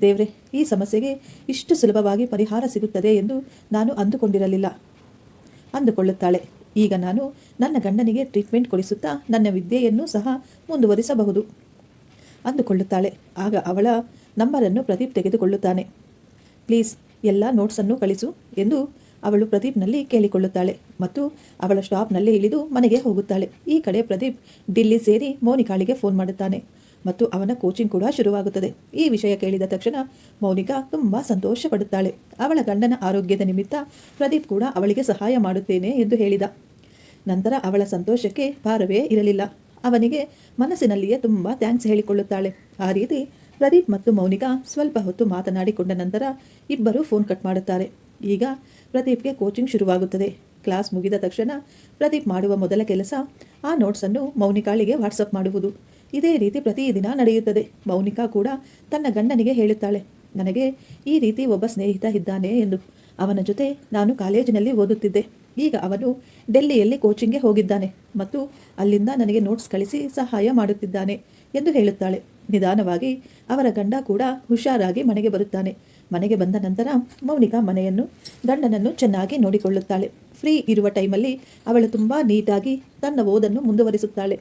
ದೇವ್ರೆ, ಈ ಸಮಸ್ಯೆಗೆ ಇಷ್ಟು ಸುಲಭವಾಗಿ ಪರಿಹಾರ ಸಿಗುತ್ತದೆ ಎಂದು ನಾನು ಅಂದುಕೊಂಡಿರಲಿಲ್ಲ. ಅಂದುಕೊಳ್ಳುತ್ತಾಳೆ. ಈಗ ನಾನು ನನ್ನ ಗಂಡನಿಗೆ ಟ್ರೀಟ್ಮೆಂಟ್ ಕೊಡಿಸುತ್ತಾ ನನ್ನ ವಿದ್ಯೆಯನ್ನು ಸಹ ಮುಂದುವರಿಸಬಹುದು. ಅಂದುಕೊಳ್ಳುತ್ತಾಳೆ. ಆಗ ಅವಳ ನಂಬರನ್ನು ಪ್ರದೀಪ್ ತೆಗೆದುಕೊಳ್ಳುತ್ತಾನೆ. ಪ್ಲೀಸ್, ಎಲ್ಲ ನೋಟ್ಸನ್ನು ಕಳಿಸು ಎಂದು ಅವಳು ಪ್ರದೀಪ್ನಲ್ಲಿ ಕೇಳಿಕೊಳ್ಳುತ್ತಾಳೆ ಮತ್ತು ಅವಳ ಸ್ಟಾಪ್ನಲ್ಲಿ ಇಳಿದು ಮನೆಗೆ ಹೋಗುತ್ತಾಳೆ. ಈ ಕಡೆ ಪ್ರದೀಪ್ ಡಿಲ್ಲಿ ಸೇರಿ ಮೋನಿಕಾಳಿಗೆ ಫೋನ್ ಮಾಡುತ್ತಾನೆ ಮತ್ತು ಅವನ ಕೋಚಿಂಗ್ ಕೂಡ ಶುರುವಾಗುತ್ತದೆ. ಈ ವಿಷಯ ಕೇಳಿದ ತಕ್ಷಣ ಮೌನಿಕಾ ತುಂಬ ಸಂತೋಷ ಪಡುತ್ತಾಳೆ ಅವಳ ಗಂಡನ ಆರೋಗ್ಯದ ನಿಮಿತ್ತ ಪ್ರದೀಪ್ ಕೂಡ ಅವಳಿಗೆ ಸಹಾಯ ಮಾಡುತ್ತೇನೆ ಎಂದು ಹೇಳಿದ. ನಂತರ ಅವಳ ಸಂತೋಷಕ್ಕೆ ಭಾರವೇ ಇರಲಿಲ್ಲ. ಅವನಿಗೆ ಮನಸ್ಸಿನಲ್ಲಿಯೇ ತುಂಬ ಥ್ಯಾಂಕ್ಸ್ ಹೇಳಿಕೊಳ್ಳುತ್ತಾಳೆ. ಆ ರೀತಿ ಪ್ರದೀಪ್ ಮತ್ತು ಮೌನಿಕಾ ಸ್ವಲ್ಪ ಹೊತ್ತು ಮಾತನಾಡಿಕೊಂಡ ನಂತರ ಇಬ್ಬರು ಫೋನ್ ಕಟ್ ಮಾಡುತ್ತಾರೆ. ಈಗ ಪ್ರದೀಪ್ಗೆ ಕೋಚಿಂಗ್ ಶುರುವಾಗುತ್ತದೆ. ಕ್ಲಾಸ್ ಮುಗಿದ ತಕ್ಷಣ ಪ್ರದೀಪ್ ಮಾಡುವ ಮೊದಲ ಕೆಲಸ ಆ ನೋಟ್ಸನ್ನು ಮೌನಿಕಾಳಿಗೆ ವಾಟ್ಸಪ್ ಮಾಡುವುದು. ಇದೇ ರೀತಿ ಪ್ರತಿದಿನ ನಡೆಯುತ್ತದೆ. ಮೌನಿಕಾ ಕೂಡ ತನ್ನ ಗಂಡನಿಗೆ ಹೇಳುತ್ತಾಳೆ, ನನಗೆ ಈ ರೀತಿ ಒಬ್ಬ ಸ್ನೇಹಿತ ಇದ್ದಾನೆ ಎಂದು. ಅವನ ಜೊತೆ ನಾನು ಕಾಲೇಜಿನಲ್ಲಿ ಓದುತ್ತಿದ್ದೆ. ಈಗ ಅವನು ಡೆಲ್ಲಿಯಲ್ಲಿ ಕೋಚಿಂಗ್ಗೆ ಹೋಗಿದ್ದಾನೆ ಮತ್ತು ಅಲ್ಲಿಂದ ನನಗೆ ನೋಟ್ಸ್ ಕಳಿಸಿ ಸಹಾಯ ಮಾಡುತ್ತಿದ್ದಾನೆ. ಎಂದು ಹೇಳುತ್ತಾಳೆ. ನಿಧಾನವಾಗಿ ಅವರ ಗಂಡ ಕೂಡ ಹುಷಾರಾಗಿ ಮನೆಗೆ ಬರುತ್ತಾನೆ. ಮನೆಗೆ ಬಂದ ನಂತರ ಮೌನಿಕಾ ಮನೆಯನ್ನು, ಗಂಡನನ್ನು ಚೆನ್ನಾಗಿ ನೋಡಿಕೊಳ್ಳುತ್ತಾಳೆ. ಫ್ರೀ ಇರುವ ಟೈಮಲ್ಲಿ ಅವಳು ತುಂಬ ನೀಟಾಗಿ ತನ್ನ ಓದನ್ನು ಮುಂದುವರಿಸುತ್ತಾಳೆ.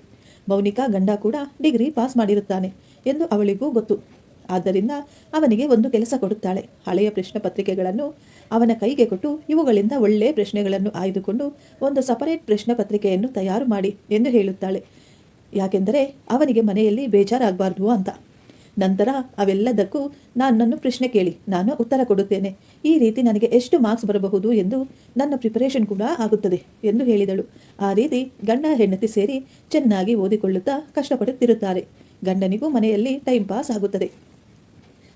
ಮೌನಿಕಾ ಗಂಡ ಕೂಡ ಡಿಗ್ರಿ ಪಾಸ್ ಮಾಡಿರುತ್ತಾನೆ ಎಂದು ಅವಳಿಗೂ ಗೊತ್ತು. ಆದ್ದರಿಂದ ಅವನಿಗೆ ಒಂದು ಕೆಲಸ ಕೊಡುತ್ತಾಳೆ. ಹಳೆಯ ಪ್ರಶ್ನೆ ಪತ್ರಿಕೆಗಳನ್ನು ಅವನ ಕೈಗೆ ಕೊಟ್ಟು ಇವುಗಳಿಂದ ಒಳ್ಳೆಯ ಪ್ರಶ್ನೆಗಳನ್ನು ಆಯ್ದುಕೊಂಡು ಒಂದು ಸಪರೇಟ್ ಪ್ರಶ್ನೆ ಪತ್ರಿಕೆಯನ್ನು ತಯಾರು ಮಾಡಿ ಎಂದು ಹೇಳುತ್ತಾಳೆ. ಯಾಕೆಂದರೆ ಅವನಿಗೆ ಮನೆಯಲ್ಲಿ ಬೇಜಾರಾಗಬಾರ್ದು ಅಂತ. ನಂತರ ಅವೆಲ್ಲದಕ್ಕೂ ನನ್ನನ್ನು ಪ್ರಶ್ನೆ ಕೇಳಿ, ನಾನು ಉತ್ತರ ಕೊಡುತ್ತೇನೆ. ಈ ರೀತಿ ನನಗೆ ಎಷ್ಟು ಮಾರ್ಕ್ಸ್ ಬರಬಹುದು ಎಂದು ನನ್ನ ಪ್ರಿಪರೇಷನ್ ಕೂಡ ಆಗುತ್ತದೆ ಎಂದು ಹೇಳಿದಳು. ಆ ರೀತಿ ಗಂಡ ಹೆಂಡತಿ ಸೇರಿ ಚೆನ್ನಾಗಿ ಓದಿಕೊಳ್ಳುತ್ತಾ ಕಷ್ಟಪಡುತ್ತಿರುತ್ತಾರೆ. ಗಂಡನಿಗೂ ಮನೆಯಲ್ಲಿ ಟೈಮ್ ಪಾಸ್ ಆಗುತ್ತದೆ.